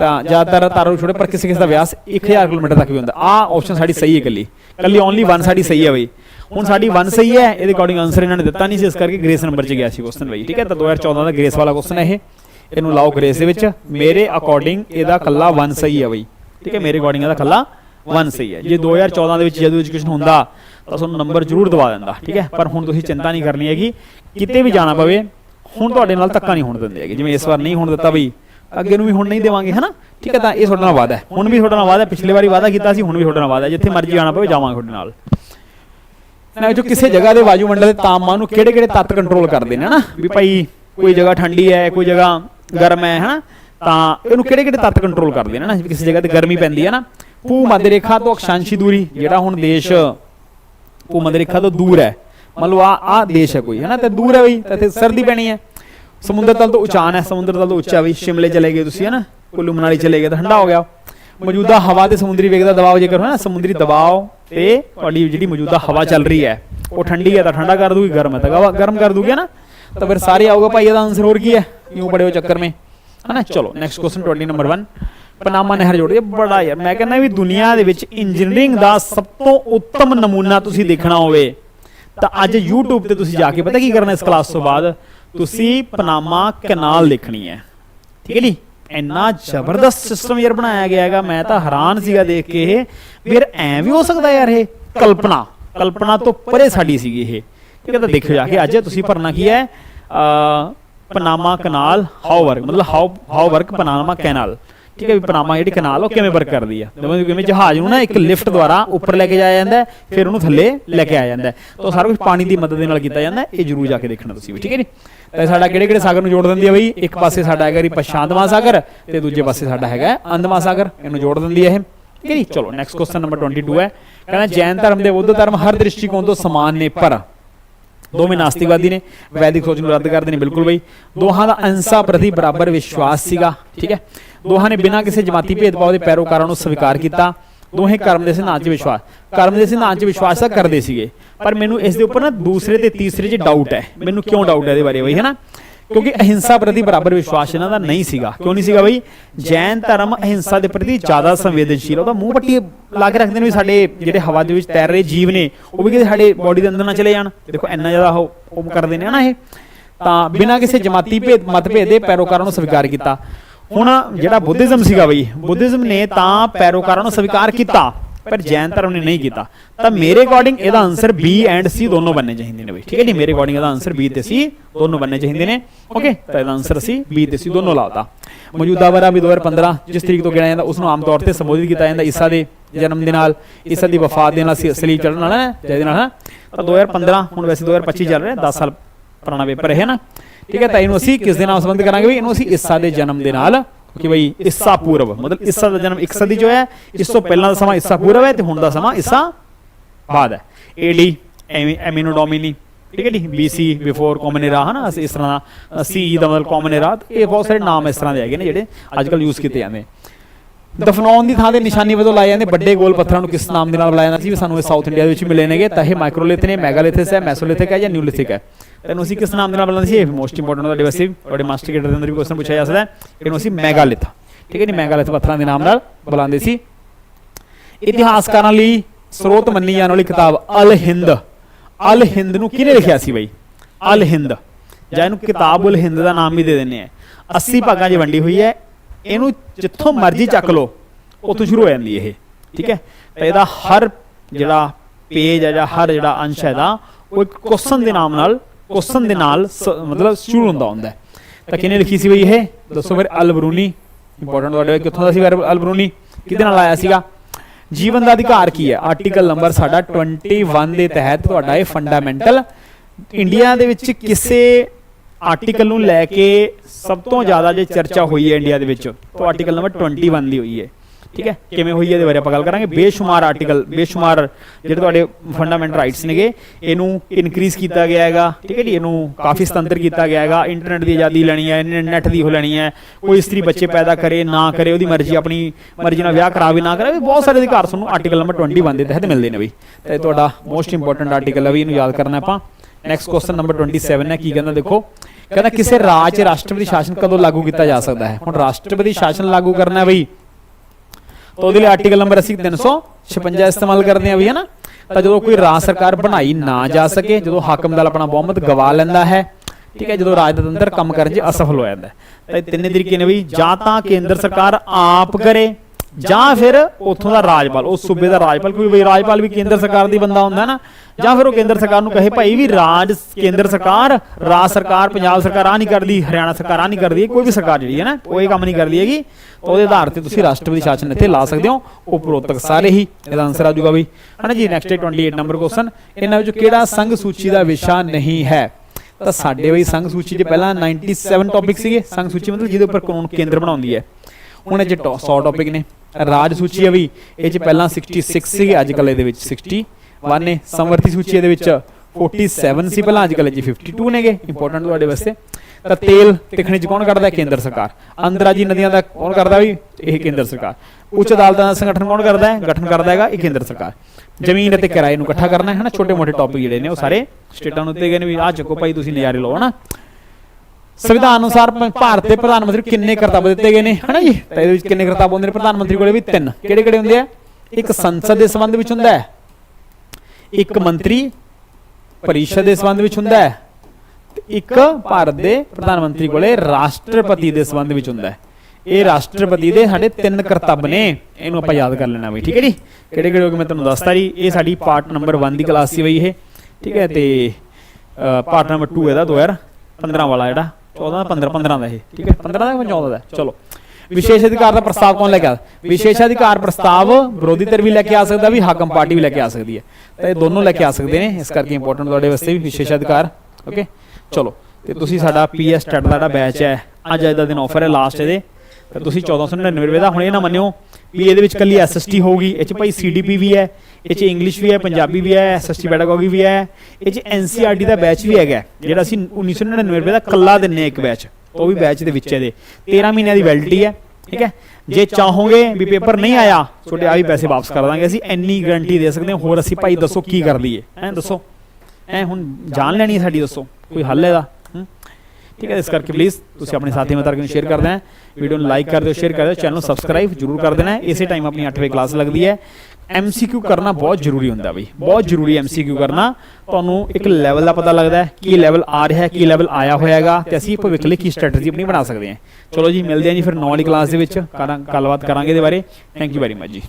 S1: ਤਾਂ ਜ਼ਿਆਦਾਤਰ ਤਾਰੇ ਛੋਟੇ ਪਰ ਕਿਸੇ ਕਿਸੇ ਦਾ ਵਿਆਸ 1000 ਕਿਲੋਮੀਟਰ ਤੱਕ ਵੀ ਹੁੰਦਾ। ਆ ਆਪਸ਼ਨ ਸਾਡੀ ਸਹੀ ਹੈ ਇਕੱਲੀ। ਇਕੱਲੀ ਓਨਲੀ 1 ਸਾਡੀ ਸਹੀ ਹੈ ਬਈ। ਹੁਣ ਸਾਡੀ 1 ਸਹੀ ਹੈ, ਇਹਦੇ ਅਕੋਰਡਿੰਗ ਆਨਸਰ ਇਹਨਾਂ ਨੇ ਦਿੱਤਾ ਨਹੀਂ ਸੀ, ਇਸ ਕਰਕੇ ਗ੍ਰੇਸ ਨੰਬਰ 'ਚ ਗਿਆ ਸੀ ਕੁਐਸਚਨ ਬਈ। ਠੀਕ ਹੈ, ਤਾਂ 2014 ਦਾ ਗ੍ਰੇਸ ਵਾਲਾ ਕੁਐਸਚਨ ਹੈ ਇਹ। ਇਹਨੂੰ ਲਾਓ ਗ੍ਰੇਸ ਦੇ ਵਿੱਚ। ਮੇਰੇ ਅਕੋਰਡਿੰਗ ਇਹਦਾ ਕੱਲਾ 1 ਸਹੀ ਹੈ ਬਈ। ਠੀਕ ਹੈ, ਮੇਰੇ ਅਕੋਰਡਿੰਗ ਇਹਦਾ ਕੱਲਾ 1 ਸਹੀ ਹੈ। ਜੇ 2014 ਦੇ ਵਿੱਚ ਜਦੋਂ ਐਜੂਕੇਸ਼ਨ ਹੁੰਦਾ, ਤਾਂ ਤੁਹਾਨੂੰ ਨੰਬਰ ਜ਼ਰੂਰ ਦਵਾ ਦਿੰਦਾ। ਠੀਕ ਹੈ, ਪਰ ਹੁਣ ਤੁਸੀਂ ਚਿੰਤਾ ਨਹੀਂ ਕਰਨੀ ਹੈਗੀ। ਕਿਤੇ ਵੀ ਜਾਣਾ ਪਵੇ, ਹੁਣ ਤੁਹਾਡੇ ਨਾਲ ਧੱਕਾ ਨਹੀਂ ਹੋਣ ਦਿੰਦੇ ਹੈਗੇ। ਜਿਵੇਂ ਇਸ ਵਾਰ ਨਹੀਂ ਹੋਣ ਦਿੱਤਾ ਬਈ। ਅੱਗੇ ਨੂੰ ਵੀ ਹੁਣ ਨਹੀਂ ਦੇਵਾਂਗੇ, ਹਨਾ? ਠੀਕ ਹੈ, ਤਾਂ ਇਹ ਤੁਹਾਡੇ ਨਾਲ ਵਾਅਦਾ ਹੈ। ਹੁਣ ਵੀ ਤੁਹਾਡੇ ਨਾਲ ਵਾਅਦਾ ਹੈ, ਪਿਛਲੇ ਵਾਰੀ ਵਾਅਦਾ ਕੀਤਾ ਸੀ, ਹੁਣ ਵੀ ਤੁਹਾਡੇ ਨਾਲ ਵਾਅਦਾ ਜਿੱਥੇ ਮਰਜ਼ੀ ਜਾਣਾ ਪਵੇ, ਜਾਵਾਂਗੇ ਤੁਹਾਡੇ ਨਾਲ। ਨਾ, ਜੋ ਕਿਸੇ ਜਗ੍ਹਾ ਦੇ ਵਾਯੂ ਮੰਡਲ ਦੇ ਤਾਪਮਾਨ ਨੂੰ ਕਿਹੜੇ ਕਿਹੜੇ ਤੱਤ ਕੰਟਰੋਲ ਕਰਦੇ ਨੇ, ਹਨਾ? ਵੀ ਭਾਈ ਕੋਈ ਜਗ੍ਹਾ ਠੰਡੀ ਹੈ, ਕੋਈ ਜਗ੍ਹਾ ਗਰਮ ਹੈ, ਹਨਾ? ਤਾਂ ਇਹਨੂੰ ਕਿਹੜੇ ਕਿਹੜੇ ਤੱਤ ਕੰਟਰੋਲ ਕਰਦੇ ਨੇ ਨਾ ਕਿਸੇ ਜਗ੍ਹਾ ਤੇ ਗਰਮੀ ਪੈਂਦੀ ਹੈ ਨਾ ਭੂ ਮੱਧ ਰੇਖਾ ਤੋਂ ਅਕਸ਼ਾਂਸ਼ੀ ਦੂਰੀ ਜਿਹੜਾ ਹੁਣ ਦੇਸ਼ ਭੂ ਮੱਧ ਰੇਖਾ ਤੋਂ ਦੂਰ ਹੈ। ਮਤਲਬ ਲਓ ਆ ਆ ਦੇਸ਼ ਹੈ ਕੋਈ ਹੈ ਨਾ ਤੇ ਦੂਰ ਹੈ ਬਈ, ਤਾਂ ਇੱਥੇ ਸਰਦੀ ਪੈਣੀ ਹੈ। ਸਮੁੰਦਰ ਤਲ ਤੋਂ ਉਚਾਨ ਹੈ, ਸਮੁੰਦਰ ਤਲ ਤੋਂ ਉੱਚਾ ਬਈ ਸ਼ਿਮਲੇ ਚਲੇ ਗਏ ਤੁਸੀਂ, ਹੈ ਕੁੱਲੂ ਮਨਾਲੀ ਚਲੇ ਗਏ ਤਾਂ ਠੰਡਾ ਹੋ ਗਿਆ। ਮੌਜੂਦਾ ਹਵਾ ਤੇ ਸਮੁੰਦਰੀ ਵੇਗ ਦਾ ਦਬਾਅ ਜੇਕਰ ਹੋਣਾ ਸਮੁੰਦਰੀ ਦਬਾਅ ਤੇ ਤੁਹਾਡੀ ਜਿਹੜੀ ਮੌਜੂਦਾ ਹਵਾ ਚੱਲ ਰਹੀ ਹੈ, ਉਹ ਠੰਡੀ ਹੈ ਤਾਂ ਠੰਡਾ ਕਰ ਦੂਗੀ, ਗਰਮ ਹੈ ਤਾਂ ਗਰਮ ਕਰ ਦੂਗੀ ਨਾ? ਤਾਂ ਫਿਰ ਸਾਰੇ ਆਊਗਾ ਭਾਈ, ਇਹਦਾ ਆਨਸਰ ਹੋਰ ਕੀ ਹੈ? ਕਿਉਂ ਬੜੇ ਹੋ ਚੱਕਰ ਮੇ? ਹੈ ਚਲੋ ਨੈਕਸਟ ਕੁਐਸਚਨ 20 ਨੰਬਰ 1 ਪਨਾਮਾ ਨਹਿਰ ਜੋੜੀ ਬੜਾ ਯਾਰ, ਮੈਂ ਕਹਿੰਦਾ ਵੀ ਦੁਨੀਆ ਦੇ ਵਿੱਚ ਇੰਜੀਨੀਅਰਿੰਗ ਦਾ ਸਭ ਤੋਂ ਉੱਤਮ ਨਮੂਨਾ ਤੁਸੀਂ ਦੇਖਣਾ ਹੋਵੇ, ਤਾਂ ਅੱਜ YouTube ਤੇ ਤੁਸੀਂ ਜਾ ਕੇ ਪਤਾ ਕੀ ਕਰਨਾ ਇਸ ਕਲਾਸ ਤੋਂ ਬਾਅਦ? ਤੁਸੀਂ ਪਨਾਮਾ ਕਨਾਲ ਦੇਖਣੀ ਹੈ। ਠੀਕ ਹੈ ਜੀ? ਇੰਨਾ ਜ਼ਬਰਦਸਤ ਸਿਸਟਮ ਯਾਰ ਬਣਾਇਆ ਗਿਆ ਹੈਗਾ। ਮੈਂ ਤਾਂ ਹੈਰਾਨ ਸੀਗਾ ਦੇਖ ਕੇ ਇਹ। ਫਿਰ ਯਾਰ ਐ ਵੀ ਹੋ ਸਕਦਾ ਯਾਰ ਇਹ? ਕਲਪਨਾ। ਕਲਪਨਾ ਤੋਂ ਪਰੇ ਸਾਡੀ ਸੀਗੀ ਇਹ। ਠੀਕ ਹੈ ਤਾਂ ਦੇਖਿਓ ਜਾ ਕੇ ਅੱਜ ਤੁਸੀਂ ਭਰਨਾ ਕੀ ਹੈ? Uh Panama canal how work ਮਤਲਬ how how work Panama canal. ਠੀਕ ਹੈ ਵੀ ਪਨਾਮਾ ਜਿਹੜੀ ਕਨਾਲ ਉਹ ਕਿਵੇਂ ਵਰਕ ਕਰਦੀ ਆ? ਜਿਵੇਂ ਕਿਵੇਂ ਜਹਾਜ਼ ਨੂੰ ਨਾ ਇੱਕ ਲਿਫਟ ਦੁਆਰਾ ਉੱਪਰ ਲੈ ਕੇ ਜਾਇਆ ਜਾਂਦਾ ਫਿਰ ਉਹਨੂੰ ਥੱਲੇ ਲੈ ਕੇ ਆਇਆ ਜਾਂਦਾ ਤਾਂ ਸਾਰਾ ਕੁਝ ਪਾਣੀ ਦੀ ਮਦਦ ਦੇ ਨਾਲ ਕੀਤਾ ਜਾਂਦਾ ਇਹ ਜ਼ਰੂਰ ਜਾ ਕੇ ਦੇਖਣਾ ਤੁਸੀਂ ਵੀ, ਠੀਕ ਹੈ ਜੀ? ਤਾਂ ਸਾਡਾ ਕਿਹੜੇ ਕਿਹੜੇ ਸਾਗਰ ਨੂੰ ਜੋੜ ਦਿੰਦੀ ਹੈ ਬਈ? ਇੱਕ ਪਾਸੇ ਸਾਡਾ ਹੈਗਾ ਜੀ ਪ੍ਰਸ਼ਾਂਤ ਮਹਾਸਾਗਰ ਤੇ ਦੂਜੇ ਪਾਸੇ ਸਾਡਾ ਹੈਗਾ ਅੰਧ ਮਹਾਸਾਗਰ, ਇਹਨੂੰ ਜੋੜ ਦਿੰਦੀ ਹੈ ਇਹ, ਠੀਕ ਹੈ ਜੀ? ਚਲੋ ਨੈਕਸਟ ਕੁਐਸਚਨ ਨੰਬਰ 22 ਹੈ। ਕਹਿੰਦਾ ਜੈਨ ਧਰਮ ਦੇ ਬੁੱਧ ਧਰਮ ਹਰ ਦ੍ਰਿਸ਼ਟੀਕੋਣ ਤੋਂ ਸਮਾਨ ਨੇ ਪਰ। ਦੋਵੇਂ ਨਾਸਤਿਕਵਾਦੀ ਨੇ, ਵੈਦਿਕ ਸੋਚ ਨੂੰ ਰੱਦ ਕਰਦੇ ਨੇ, ਬਿਲਕੁਲ ਬਈ। ਦੋਹਾਂ ਦਾ ਅਹਿੰਸਾ ਪ੍ਰਤੀ ਬਰਾਬਰ ਵਿਸ਼ਵਾਸ ਸੀਗਾ, ਠੀਕ ਹੈ? ਦੋਹਾਂ ਨੇ ਬਿਨਾਂ ਕਿਸੇ ਜਮਾਤੀ ਭੇਦਭਾਵ ਦੇ ਪੈਰੋਕਾਰਾਂ ਨੂੰ ਸਵੀਕਾਰ ਕੀਤਾ। ਦੋਹੇ ਕਰਮ ਦੇ ਸਿਧਾਂਤ 'ਚ ਵਿਸ਼ਵਾਸ, ਕਰਮ ਦੇ ਸਿਧਾਂਤ 'ਚ ਵਿਸ਼ਵਾਸ ਤਾਂ ਕਰਦੇ ਸੀਗੇ। ਪਰ ਮੈਨੂੰ ਇਸ ਦੇ ਉੱਪਰ ਨਾ ਦੂਸਰੇ ਤੇ ਤੀਸਰੇ 'ਚ ਡਾਊਟ ਹੈ। ਮੈਨੂੰ ਕਿਉਂ ਡਾਊਟ ਹੈ ਇਹਦੇ ਬਾਰੇ ਬਈ ਹੈਨਾ ਕਿਉਂਕਿ ਅਹਿੰਸਾ ਪ੍ਰਤੀ ਬਰਾਬਰ ਵਿਸ਼ਵਾਸ ਇਹਨਾਂ ਦਾ ਨਹੀਂ ਸੀਗਾ। ਕਿਉਂ ਨਹੀਂ ਸੀਗਾ ਬਈ? ਜੈਨ ਧਰਮ ਅਹਿੰਸਾ ਦੇ ਪ੍ਰਤੀ ਜ਼ਿਆਦਾ ਸੰਵੇਦਨਸ਼ੀਲ ਉਹਦਾ ਮੂੰਹ ਪੱਟੀ ਲਾ ਕੇ ਰੱਖਦੇ ਨੇ ਵੀ ਸਾਡੇ ਜਿਹੜੇ ਹਵਾ ਦੇ ਵਿੱਚ ਤੈਰ ਰਹੇ ਜੀਵ ਨੇ, ਉਹ ਵੀ ਕਿਤੇ ਸਾਡੇ ਬਾਡੀ ਦੇ ਅੰਦਰ ਨਾ ਚਲੇ ਜਾਣ। ਦੇਖੋ, ਇੰਨਾ ਜ਼ਿਆਦਾ ਉਹ ਕਰਦੇ ਨੇ ਨਾ ਇਹ। ਤਾਂ ਬਿਨਾਂ ਕਿਸੇ ਜਮਾਤੀ ਭੇਦ ਮਤਭੇਦ ਦੇ ਪੈਰੋਕਾਰਾਂ ਨੂੰ ਸਵੀਕਾਰ ਕੀਤਾ। ਹੁਣ ਜਿਹੜਾ ਬੁੱਧਿਜ਼ਮ ਸੀਗਾ ਬਈ, ਬੁੱਧਿਜ਼ਮ ਨੇ ਤਾਂ ਪੈਰੋਕਾਰਾਂ ਨੂੰ ਸਵੀਕਾਰ ਕੀਤਾ। ਪਰ ਜੈਨ ਧਰਮ ਨੇ ਨਹੀਂ ਕੀਤਾ। ਤਾਂ ਮੇਰੇ ਅਕੋਰਡਿੰਗ ਇਹਦਾ ਆਨਸਰ B ਐਂਡ C ਦੋਨੋਂ ਬਣਨੇ ਚਾਹੀਦੇ ਨੇ ਬਈ। ਠੀਕ ਹੈ ਜੀ? ਮੇਰੇ ਅਕੋਰਡਿੰਗ ਇਹਦਾ ਆਨਸਰ B ਤੇ C ਦੋਨੋਂ ਬਣਨੇ ਚਾਹੀਦੇ ਨੇ। ਓਕੇ ਤਾਂ ਇਹਦਾ ਆਨਸਰ ਅਸੀਂ B ਤੇ C ਦੋਨੋਂ ਲਾਤਾ। ਮੌਜੂਦਾ ਵਰਾ ਵੀ 2015 ਜਿਸ ਤਰੀਕ ਤੋਂ ਗਿਣਿਆ ਜਾਂਦਾ ਉਸ ਨੂੰ ਆਮ ਤੌਰ ਤੇ ਸੰਬੋਧਿਤ ਕੀਤਾ ਜਾਂਦਾ। ਈਸਾ ਦੇ ਜਨਮ ਦੇ ਨਾਲ ਈਸਾ ਦੀ ਵਫਾਤ ਦੇ ਨਾਲ ਸੀ- ਸਲੀਬ ਚੜਨ ਨਾਲ ਹੈ ਜਿਹਦੇ ਨਾਲ ਹੈ ਤਾਂ 2015 ਹੁਣ ਵੈਸੇ 2025 ਚੱਲ ਰਿਹਾ 10 ਸਾਲ ਪੁਰਾਣਾ ਪੇਪਰ ਹੈ ਨਾ। ਠੀਕ ਹੈ ਤਾਂ ਇਹਨੂੰ ਅਸੀਂ ਕਿਸ ਦੇ ਨਾਲ ਸੰਬੰਧ ਕਰਾਂਗੇ ਵੀ ਇਹਨੂੰ ਅਸੀਂ ਈਸਾ ਦੇ ਜਨਮ ਦੇ ਨਾਲ ਕਿ ਬਈ ਈਸਾ ਪੂਰਵ, ਮਤਲਬ ਈਸਾ ਦਾ ਜਨਮ ਇੱਕ ਸਦੀ ਜੋ ਹੈ, ਇਸ ਤੋਂ ਪਹਿਲਾਂ ਦਾ ਸਮਾਂ ਇਸਾ ਪੂਰਵ ਹੈ ਤੇ ਹੁਣ ਦਾ ਸਮਾਂ ਇਸਾ ਬਾਅਦ ਹੈ। ਏਡੀ ਐਮੀਨੋ ਡੋਮਿਨੀ ਠੀਕ ਹੈ ਜੀ? BC ਬਿਫੋਰ ਕਾਮਨ ਐਰਾ ਹਨਾ? ਇਸ ਤਰ੍ਹਾਂ ਦਾ CE ਦਾ ਮਤਲਬ ਕਾਮਨ ਐਰਾ ਇਹ ਬਹੁਤ ਸਾਰੇ ਨਾਮ ਇਸ ਤਰ੍ਹਾਂ ਦੇ ਹੈਗੇ ਨੇ ਜਿਹੜੇ ਅੱਜ ਕੱਲ ਯੂਜ਼ ਕੀਤੇ ਜਾਂਦੇ ਦਫਨਾਉਣ ਦੀ ਥਾਂ ਤੇ ਨਿਸ਼ਾਨੀ ਵਜੋਂ ਲਾਏ ਜਾਂਦੇ ਵੱਡੇ ਗੋਲ ਪੱਥਰਾਂ ਨੂੰ ਕਿਸ ਨਾਮ ਦੇ ਨਾਲ ਬੁਲਾਇਆ ਜਾਂਦਾ ਸੀ ਵੀ ਸਾਨੂੰ ਇਹ ਸਾਊਥ ਇੰਡੀਆ ਦੇ ਵਿੱਚ ਮਿਲੇ ਨੇਗੇ, ਤਾਂ ਇਹ ਮਾਈਕ੍ਰੋਲਿਥ ਨੇ ਮੈਗਾਲਿਥਿਸ ਹੈ ਮੈਸੋਲਿਥਿਕ ਹੈ ਜਾਂ ਨਿਊਲਿਥਿਕ ਹੈ? ਤੈਨੂੰ ਅਸੀਂ ਕਿਸ ਨਾਮ ਦੇ ਨਾਲ ਬੁਲਾਉਂਦੇ ਸੀ? ਇਹ ਮੋਸਟ ਇੰਪੋਰਟੈਂਟ ਤੁਹਾਡੇ ਵਾਸਤੇ ਤੁਹਾਡੇ ਮਾਸਟਰ ਦੇ ਅੰਦਰ ਵੀ ਕੁਐਸਚਨ ਪੁੱਛਿਆ ਜਾ ਸਕਦਾ ਹੈ। ਇਹਨੂੰ ਅਸੀਂ ਮੈਗਾਲਿਥ ਠੀਕ ਹੈ ਜੀ? ਮੈਗਾਲਿਥ ਪੱਥਰਾਂ ਦੇ ਨਾਮ ਨਾਲ ਬੁਲਾਉਂਦੇ ਸੀ। ਇਤਿਹਾਸਕਾਰਾਂ ਲਈ ਸਰੋਤ ਮੰਨੀ ਜਾਣ ਵਾਲੀ ਕਿਤਾਬ ਅਲ ਹਿੰਦ ਅਲ ਹਿੰਦ ਨੂੰ ਕਿਹਨੇ ਲਿਖਿਆ ਸੀ ਬਈ? ਅਲ ਹਿੰਦ, ਜਾਂ ਇਹਨੂੰ ਕਿਤਾਬੁਲ ਹਿੰਦ ਦਾ ਨਾਮ ਵੀ ਦੇ ਦਿੰਨੇ ਆ। 80 ਭਾਗਾਂ 'ਚ ਵੰਡੀ ਹੋਈ ਹੈ ਇਹਨੂੰ ਜਿੱਥੋਂ ਮਰਜ਼ੀ ਚੱਕ ਲਓ, ਉੱਥੋਂ ਸ਼ੁਰੂ ਹੋ ਜਾਂਦੀ ਇਹ, ਠੀਕ ਹੈ? ਤਾਂ ਇਹਦਾ ਹਰ ਜਿਹੜਾ ਪੇਜ ਹੈ ਜਾਂ ਹਰ ਜਿਹੜਾ ਅੰਸ਼ ਹੈ ਦਾ ਉਹ ਇੱਕ ਕੁਐਸਚਨ ਦੇ ਨਾਮ ਨਾਲ ਕੁਐਸਚਨ ਦੇ ਨਾਲ ਮਤਲਬ ਸ਼ੁਰੂ ਹੁੰਦਾ ਹੁੰਦਾ ਹੈ। ਤਾਂ ਕਿਹਨੇ ਲਿਖੀ ਸੀ ਬਈ ਇਹ? ਦੱਸੋ ਫਿਰ ਅਲਬਰੂਨੀ ਇੰਪੋਰਟੈਂਟ ਤੁਹਾਡੇ ਕਿੱਥੋਂ ਦਾ ਸੀ ਫਿਰ ਅਲਬਰੂਨੀ ਕਿਹਦੇ ਨਾਲ ਆਇਆ ਸੀਗਾ? ਜੀਵਨ ਦਾ ਅਧਿਕਾਰ ਕੀ ਹੈ? ਆਰਟੀਕਲ ਨੰਬਰ ਸਾਡਾ 21 ਦੇ ਤਹਿਤ ਤੁਹਾਡਾ ਇਹ ਫੰਡਾਮੈਂਟਲ ਇੰਡੀਆ ਦੇ ਵਿੱਚ ਕਿਸੇ ਆਰਟੀਕਲ ਨੂੰ ਲੈ ਕੇ ਸਭ ਤੋਂ ਜ਼ਿਆਦਾ ਜੇ ਚਰਚਾ ਹੋਈ ਹੈ ਇੰਡੀਆ ਦੇ ਵਿੱਚ, ਤਾਂ ਆਰਟੀਕਲ ਨੰਬਰ 21 ਦੀ ਹੋਈ ਹੈ। ਠੀਕ ਹੈ? ਕਿਵੇਂ ਹੋਈ ਹੈ ਇਹਦੇ ਬਾਰੇ ਆਪਾਂ ਗੱਲ ਕਰਾਂਗੇ। ਬੇਸ਼ੁਮਾਰ ਆਰਟੀਕਲ ਬੇਸ਼ੁਮਾਰ ਜਿਹੜੇ ਤੁਹਾਡੇ ਫੰਡਾਮੈਂਟਲ ਰਾਈਟਸ ਨੇਗੇ, ਇਹਨੂੰ ਇਨਕਰੀਜ਼ ਕੀਤਾ ਗਿਆ ਹੈਗਾ। ਠੀਕ ਹੈ ਜੀ? ਇਹਨੂੰ ਕਾਫੀ ਸੁਤੰਤਰ ਕੀਤਾ ਗਿਆ ਹੈਗਾ। ਇੰਟਰਨੈਟ ਦੀ ਆਜ਼ਾਦੀ ਲੈਣੀ ਹੈ ਨੈਟ ਦੀ ਹੋ ਲੈਣੀ ਹੈ। ਕੋਈ ਇਸਤਰੀ ਬੱਚੇ ਪੈਦਾ ਕਰੇ, ਨਾ ਕਰੇ, ਉਹਦੀ ਮਰਜ਼ੀ ਆਪਣੀ ਮਰਜ਼ੀ ਨਾਲ ਵਿਆਹ ਕਰਾਵੇ, ਨਾ ਕਰਾਵੇ, ਬਹੁਤ ਸਾਰੇ ਅਧਿਕਾਰ ਤੁਹਾਨੂੰ ਆਰਟੀਕਲ ਨੰਬਰ 21 ਦੇ ਤਹਿਤ ਮਿਲਦੇ ਨੇ ਬਈ। ਤੇ ਤੁਹਾਡਾ ਮੋਸਟ ਇੰਪੋਰਟੈਂਟ ਆਰਟੀਕਲ ਹੈ ਵੀ ਇਹਨੂੰ ਯਾਦ ਕਰਨਾ ਆਪਾਂ। ਨੈਕਸਟ ਕੁਐਸਚਨ ਨੰਬਰ 27 ਹੈ, ਕੀ ਕਹਿੰਦਾ ਦੇਖੋ? ਕਹਿੰਦਾ ਕਿਸੇ ਰਾਜ 'ਚ ਰਾਸ਼ਟਰਪਤੀ ਸ਼ਾਸਨ ਕਦੋਂ ਲਾਗੂ ਕੀਤਾ ਜਾ ਸਕਦਾ ਹੈ? ਹੁਣ ਰਾਸ਼ਟਰਪਤੀ ਸ਼ਾਸਨ ਲਾਗੂ ਕਰਨਾ ਬਈ। ਤਾਂ ਉਹਦੇ ਲਈ ਆਰਟੀਕਲ ਨੰਬਰ ਅਸੀਂ 356 ਇਸਤੇਮਾਲ ਕਰਦੇ ਹਾਂ ਵੀ ਹਨਾ? ਤਾਂ ਜਦੋਂ ਕੋਈ ਰਾਜ ਸਰਕਾਰ ਬਣਾਈ ਨਾ ਜਾ ਸਕੇ, ਜਦੋਂ ਹਾਕਮ ਦਲ ਆਪਣਾ ਬਹੁਮਤ ਗਵਾ ਲੈਂਦਾ ਹੈ, ਠੀਕ ਹੈ, ਜਦੋਂ ਰਾਜ ਦਾ ਤੰਤਰ ਕੰਮ ਕਰਨ 'ਚ ਅਸਫਲ ਹੋ ਜਾਂਦਾ ਤਾਂ ਇਹ ਤਿੰਨੇ ਤਰੀਕੇ ਨੇ ਵੀ ਜਾਂ ਤਾਂ ਕੇਂਦਰ ਸਰਕਾਰ ਆਪ ਕਰੇ ਜਾਂ ਫਿਰ ਉੱਥੋਂ ਦਾ ਰਾਜਪਾਲ ਉਸ ਸੂਬੇ ਦਾ ਰਾਜਪਾਲ ਕੋਈ ਵੀ ਰਾਜਪਾਲ ਵੀ ਕੇਂਦਰ ਸਰਕਾਰ ਦੀ ਬੰਦਾ ਹੁੰਦਾ ਨਾ ਜਾਂ ਫਿਰ ਉਹ ਕੇਂਦਰ ਸਰਕਾਰ ਨੂੰ ਕਹੇ ਭਾਈ ਵੀ ਰਾਜ ਕੇਂਦਰ ਸਰਕਾਰ ਰਾਜ ਸਰਕਾਰ ਪੰਜਾਬ ਸਰਕਾਰ ਆ ਨਹੀਂ ਕਰਦੀ ਹਰਿਆਣਾ ਸਰਕਾਰ ਆ ਨਹੀਂ ਕਰਦੀ ਕੋਈ ਵੀ ਸਰਕਾਰ ਜਿਹੜੀ ਹੈ ਨਾ ਉਹ ਇਹ ਕੰਮ ਨਹੀਂ ਕਰਦੀ ਹੈਗੀ। ਤਾਂ ਉਹਦੇ ਆਧਾਰ ਤੇ ਤੁਸੀਂ ਰਾਸ਼ਟਰਪਤੀ ਸ਼ਾਸਨ ਇੱਥੇ ਲਾ ਸਕਦੇ ਹੋ ਉਪਰੋਕਤ ਸਾਰੇ ਹੀ। ਇਹਦਾ ਆਨਸਰ ਆ ਜਾਊਗਾ ਵੀ ਹਨਾ ਜੀ ਨੈਕਸਟ 28 ਨੰਬਰ ਕੁਐਸਚਨ ਇਹਨਾਂ ਵਿੱਚੋਂ ਕਿਹੜਾ ਸੰਘ ਸੂਚੀ ਦਾ ਵਿਸ਼ਾ ਨਹੀਂ ਹੈ? ਤਾਂ ਸਾਡੇ ਬਈ ਸੰਘ ਸੂਚੀ 'ਚ ਪਹਿਲਾਂ 97 ਟੌਪਿਕ ਸੀਗੇ। ਸੰਘ ਸੂਚੀ ਮਤਲਬ ਜਿਹਦੇ ਉੱਪਰ ਕਾਨੂੰਨ ਕੇਂਦਰ ਬਣਾਉਂਦੀ ਹੈ। ਹੁਣ ਇਹ 'ਚ 100 ਟੌਪਿਕ ਨੇ। ਰਾਜ ਸੂਚੀ ਹੈ ਵੀ, ਇਹ 'ਚ ਪਹਿਲਾਂ 66 ਸੀਗੇ, ਅੱਜ ਕੱਲ ਇਹਦੇ ਵਿੱਚ 61 ਨੇ ਸਮਵਰਤੀ ਸੂਚੀ ਇਹਦੇ ਵਿੱਚ 47 ਸੀ, ਪਹਿਲਾਂ ਅੱਜ ਕੱਲ ਜੀ 52 ਨੇਗੇ ਇੰਪੋਰਟੈਂਟ ਤੁਹਾਡੇ ਵਾਸਤੇ। ਤਾਂ ਤੇਲ ਤੇ ਖਣਿਜ ਕੌਣ ਕਰਦਾ ਹੈ? ਕੇਂਦਰ ਸਰਕਾਰ। ਅੰਤਰਰਾਜੀ ਨਦੀਆਂ ਦਾ ਕੌਣ ਕਰਦਾ ਵੀ, ਇਹ ਕੇਂਦਰ ਸਰਕਾਰ। ਉੱਚ ਅਦਾਲਤਾਂ ਦਾ ਸੰਗਠਨ ਕੌਣ ਕਰਦਾ ਹੈ? ਗਠਨ ਕਰਦਾ ਹੈਗਾ, ਇਹ ਕੇਂਦਰ ਸਰਕਾਰ। ਜ਼ਮੀਨ ਅਤੇ ਕਿਰਾਏ ਨੂੰ ਇਕੱਠਾ ਕਰਨਾ ਹੈ ਨਾ ਛੋਟੇ ਮੋਟੇ ਟੌਪਿਕ ਜਿਹੜੇ ਨੇ, ਉਹ ਸਾਰੇ ਸਟੇਟਾਂ ਨੂੰ ਉੱਤੇ ਗਏ ਨੇ ਵੀ, ਆਹ ਚੱਕੋ ਭਾਈ, ਤੁਸੀਂ ਨਜ਼ਾਰੇ ਲਓ, ਹਨਾ? ਸੰਵਿਧਾਨ ਅਨੁਸਾਰ ਭਾਰਤ ਦੇ ਪ੍ਰਧਾਨ ਮੰਤਰੀ ਕਿੰਨੇ ਕਰਤੱਵ ਦਿੱਤੇ ਗਏ ਨੇ? ਹਨਾ ਜੀ? ਤਾਂ ਇਹਦੇ ਵਿੱਚ ਕਿੰਨੇ ਕਰਤੱਵ ਹੁੰਦੇ ਨੇ? ਪ੍ਰਧਾਨ ਮੰਤਰੀ ਕੋਲੇ ਵੀ ਤਿੰਨ। ਕਿਹੜੇ ਕਿਹੜੇ ਹੁੰਦੇ ਆ? ਇੱਕ ਸੰਸਦ ਦੇ ਸੰਬੰਧ ਵਿੱਚ ਹੁੰਦਾ ਹੈ। ਇੱਕ ਮੰਤਰੀ ਪਰਿਸ਼ਦ ਦੇ ਸੰਬੰਧ ਵਿੱਚ ਹੁੰਦਾ ਹੈ। ਇੱਕ ਭਾਰਤ ਦੇ ਪ੍ਰਧਾਨ ਮੰਤਰੀ ਕੋਲੇ ਰਾਸ਼ਟਰਪਤੀ ਦੇ ਸੰਬੰਧ ਵਿੱਚ ਹੁੰਦਾ ਹੈ। ਇਹ ਰਾਸ਼ਟਰਪਤੀ ਦੇ ਸਾਡੇ ਤਿੰਨ ਕਰਤੱਵ ਨੇ। ਇਹਨੂੰ ਆਪਾਂ ਯਾਦ ਕਰ ਲੈਣਾ ਬਈ ਠੀਕ ਹੈ ਜੀ? ਕਿਹੜੇ ਕਿਹੜੇ ਹੋ ਗਏ? ਮੈਂ ਤੁਹਾਨੂੰ ਦੱਸਤਾ ਜੀ। ਇਹ ਸਾਡੀ ਪਾਰਟ ਨੰਬਰ 1 ਦੀ ਕਲਾਸ ਸੀ ਬਈ ਇਹ। ਠੀਕ ਹੈ ਤੇ ਪਾਰਟ ਨੰਬਰ 2 ਇਹਦਾ 2015 ਵਾਲਾ ਜਿਹੜਾ। 14 ਦਾ 15 15 ਦਾ ਇਹ। ਠੀਕ ਹੈ 15 ਦਾ ਕਿ 14 ਦਾ? ਚਲੋ। ਵਿਸ਼ੇਸ਼ ਅਧਿਕਾਰ ਦਾ ਪ੍ਰਸਤਾਵ ਕੌਣ ਲੈ ਕੇ ਆ ਵਿਸ਼ੇਸ਼ ਅਧਿਕਾਰ ਪ੍ਰਸਤਾਵ ਵਿਰੋਧੀ ਧਿਰ ਵੀ ਲੈ ਕੇ ਆ ਸਕਦਾ ਵੀ ਹਾਕਮ ਪਾਰਟੀ ਵੀ ਲੈ ਕੇ ਆ ਸਕਦੀ ਹੈ। ਤਾਂ ਇਹ ਦੋਨੋਂ ਲੈ ਕੇ ਆ ਸਕਦੇ ਨੇ। ਇਸ ਕਰਕੇ ਇੰਪੋਰਟੈਂਟ ਤੁਹਾਡੇ ਵਾਸਤੇ ਵੀ ਵਿਸ਼ੇਸ਼ ਅਧਿਕਾਰ ਓਕੇ ਚਲੋ। ਤੇ ਤੁਸੀਂ ਸਾਡਾ ਪੀਐਸ ਟੈਟ ਦਾ ਜਿਹੜਾ ਬੈਚ ਹੈ ਅੱਜ ਅੱਜ ਦਾ ਦਿਨ ਆਫਰ ਹੈ ਲਾਸਟ ਇਹਦੇ। ਤਾਂ ਤੁਸੀਂ 1499 ਰੁਪਏ ਦਾ ਹੁਣ ਇਹ ਨਾ ਮੰਨਿਓ ਵੀ ਇਹਦੇ ਵਿੱਚ ਕੱਲੀ ਐਸਐਸਟੀ ਹੋਊਗੀ ਇਹ ਚ ਭਾਈ ਸੀਡੀਪੀ ਵੀ ਹੈ ਇਹ ਚ ਇੰਗਲਿਸ਼ ਵੀ ਹੈ ਪੰਜਾਬੀ ਵੀ ਹੈ ਐਸਐਸਟੀ ਪੈਡਾਗੋਗੀ ਵੀ ਹੈ ਇਹ ਚ ਐਨਸੀਆਰਟੀ ਦਾ ਬੈਚ ਵੀ ਹੈਗਾ ਜਿਹੜਾ ਅਸੀਂ 1999 ਰੁਪਏ ਦਾ ਕੱਲਾ ਦਿੰਨੇ ਇੱਕ ਬੈਚ ਉਹ ਵੀ ਬੈਚ ਦੇ ਵਿੱਚ ਇਹਦੇ। 13 ਮਹੀਨਿਆਂ ਦੀ ਵੈਲਿਡਿਟੀ ਹੈ ਠੀਕ ਹੈ? ਜੇ ਚਾਹੋਗੇ ਵੀ ਪੇਪਰ ਨਹੀਂ ਆਇਆ ਤੁਹਾਡੇ ਆ ਵੀ ਪੈਸੇ ਵਾਪਸ ਕਰ ਦਾਂਗੇ ਅਸੀਂ ਇੰਨੀ ਗਾਰੰਟੀ ਦੇ ਸਕਦੇ ਹਾਂ ਹੋਰ ਅਸੀਂ ਭਾਈ ਦੱਸੋ ਕੀ ਕਰ ਲਈਏ? ਐਂ ਦੱਸੋ? ਐ ਹੁਣ ਜਾਣ ਲੈਣੀ ਸਾਡੀ ਦੱਸੋ? ਕੋਈ ਹੱਲ ਹੈ ਦਾ? ਠੀਕ ਹੈ, ਇਸ ਕਰਕੇ ਪਲੀਜ਼ ਤੁਸੀਂ ਆਪਣੇ ਸਾਥੀ ਮਿੱਤਰਾਂ ਨੂੰ ਸ਼ੇਅਰ ਕਰ ਦੇਣਾ ਵੀਡੀਓ ਨੂੰ ਲਾਈਕ ਕਰ ਦਿਓ ਸ਼ੇਅਰ ਕਰ ਦਿਓ ਚੈਨਲ ਨੂੰ ਸਬਸਕ੍ਰਾਈਬ ਜਰੂਰ ਕਰ ਦੇਣਾ। ਇਸੇ ਟਾਈਮ ਆਪਣੀ 8ਵੇਂ ਕਲਾਸ ਲੱਗਦੀ ਹੈ। ਐਮਸੀਕਿਊ ਕਰਨਾ ਬਹੁਤ ਜ਼ਰੂਰੀ ਹੁੰਦਾ ਬਈ। ਬਹੁਤ ਜ਼ਰੂਰੀ ਐਮਸੀਕਿਊ ਕਰਨਾ। ਤੁਹਾਨੂੰ ਇੱਕ ਲੈਵਲ ਦਾ ਪਤਾ ਲੱਗਦਾ ਹੈ ਕੀ ਲੈਵਲ ਆ ਰਿਹਾ ਹੈ, ਕੀ ਲੈਵਲ ਆਇਆ ਹੋਇਆ ਹੈਗਾ ਤੇ ਅਸੀਂ ਭਵਿੱਖ ਲਈ ਕੀ ਸਟ੍ਰੈਟਜੀ ਆਪਣੀ ਬਣਾ ਸਕਦੇ ਹਾਂ। ਚਲੋ ਜੀ, ਮਿਲਦੇ ਹਾਂ ਜੀ ਫਿਰ ਨੌ ਵਾਲੀ ਕਲਾਸ ਦੇ ਵਿੱਚ। ਕਰਾਂ- ਗੱਲਬਾਤ ਕਰਾਂਗੇ ਇਹਦੇ ਬਾਰੇ। ਥੈਂਕ ਯੂ ਵੈਰੀ ਮਚ ਜੀ।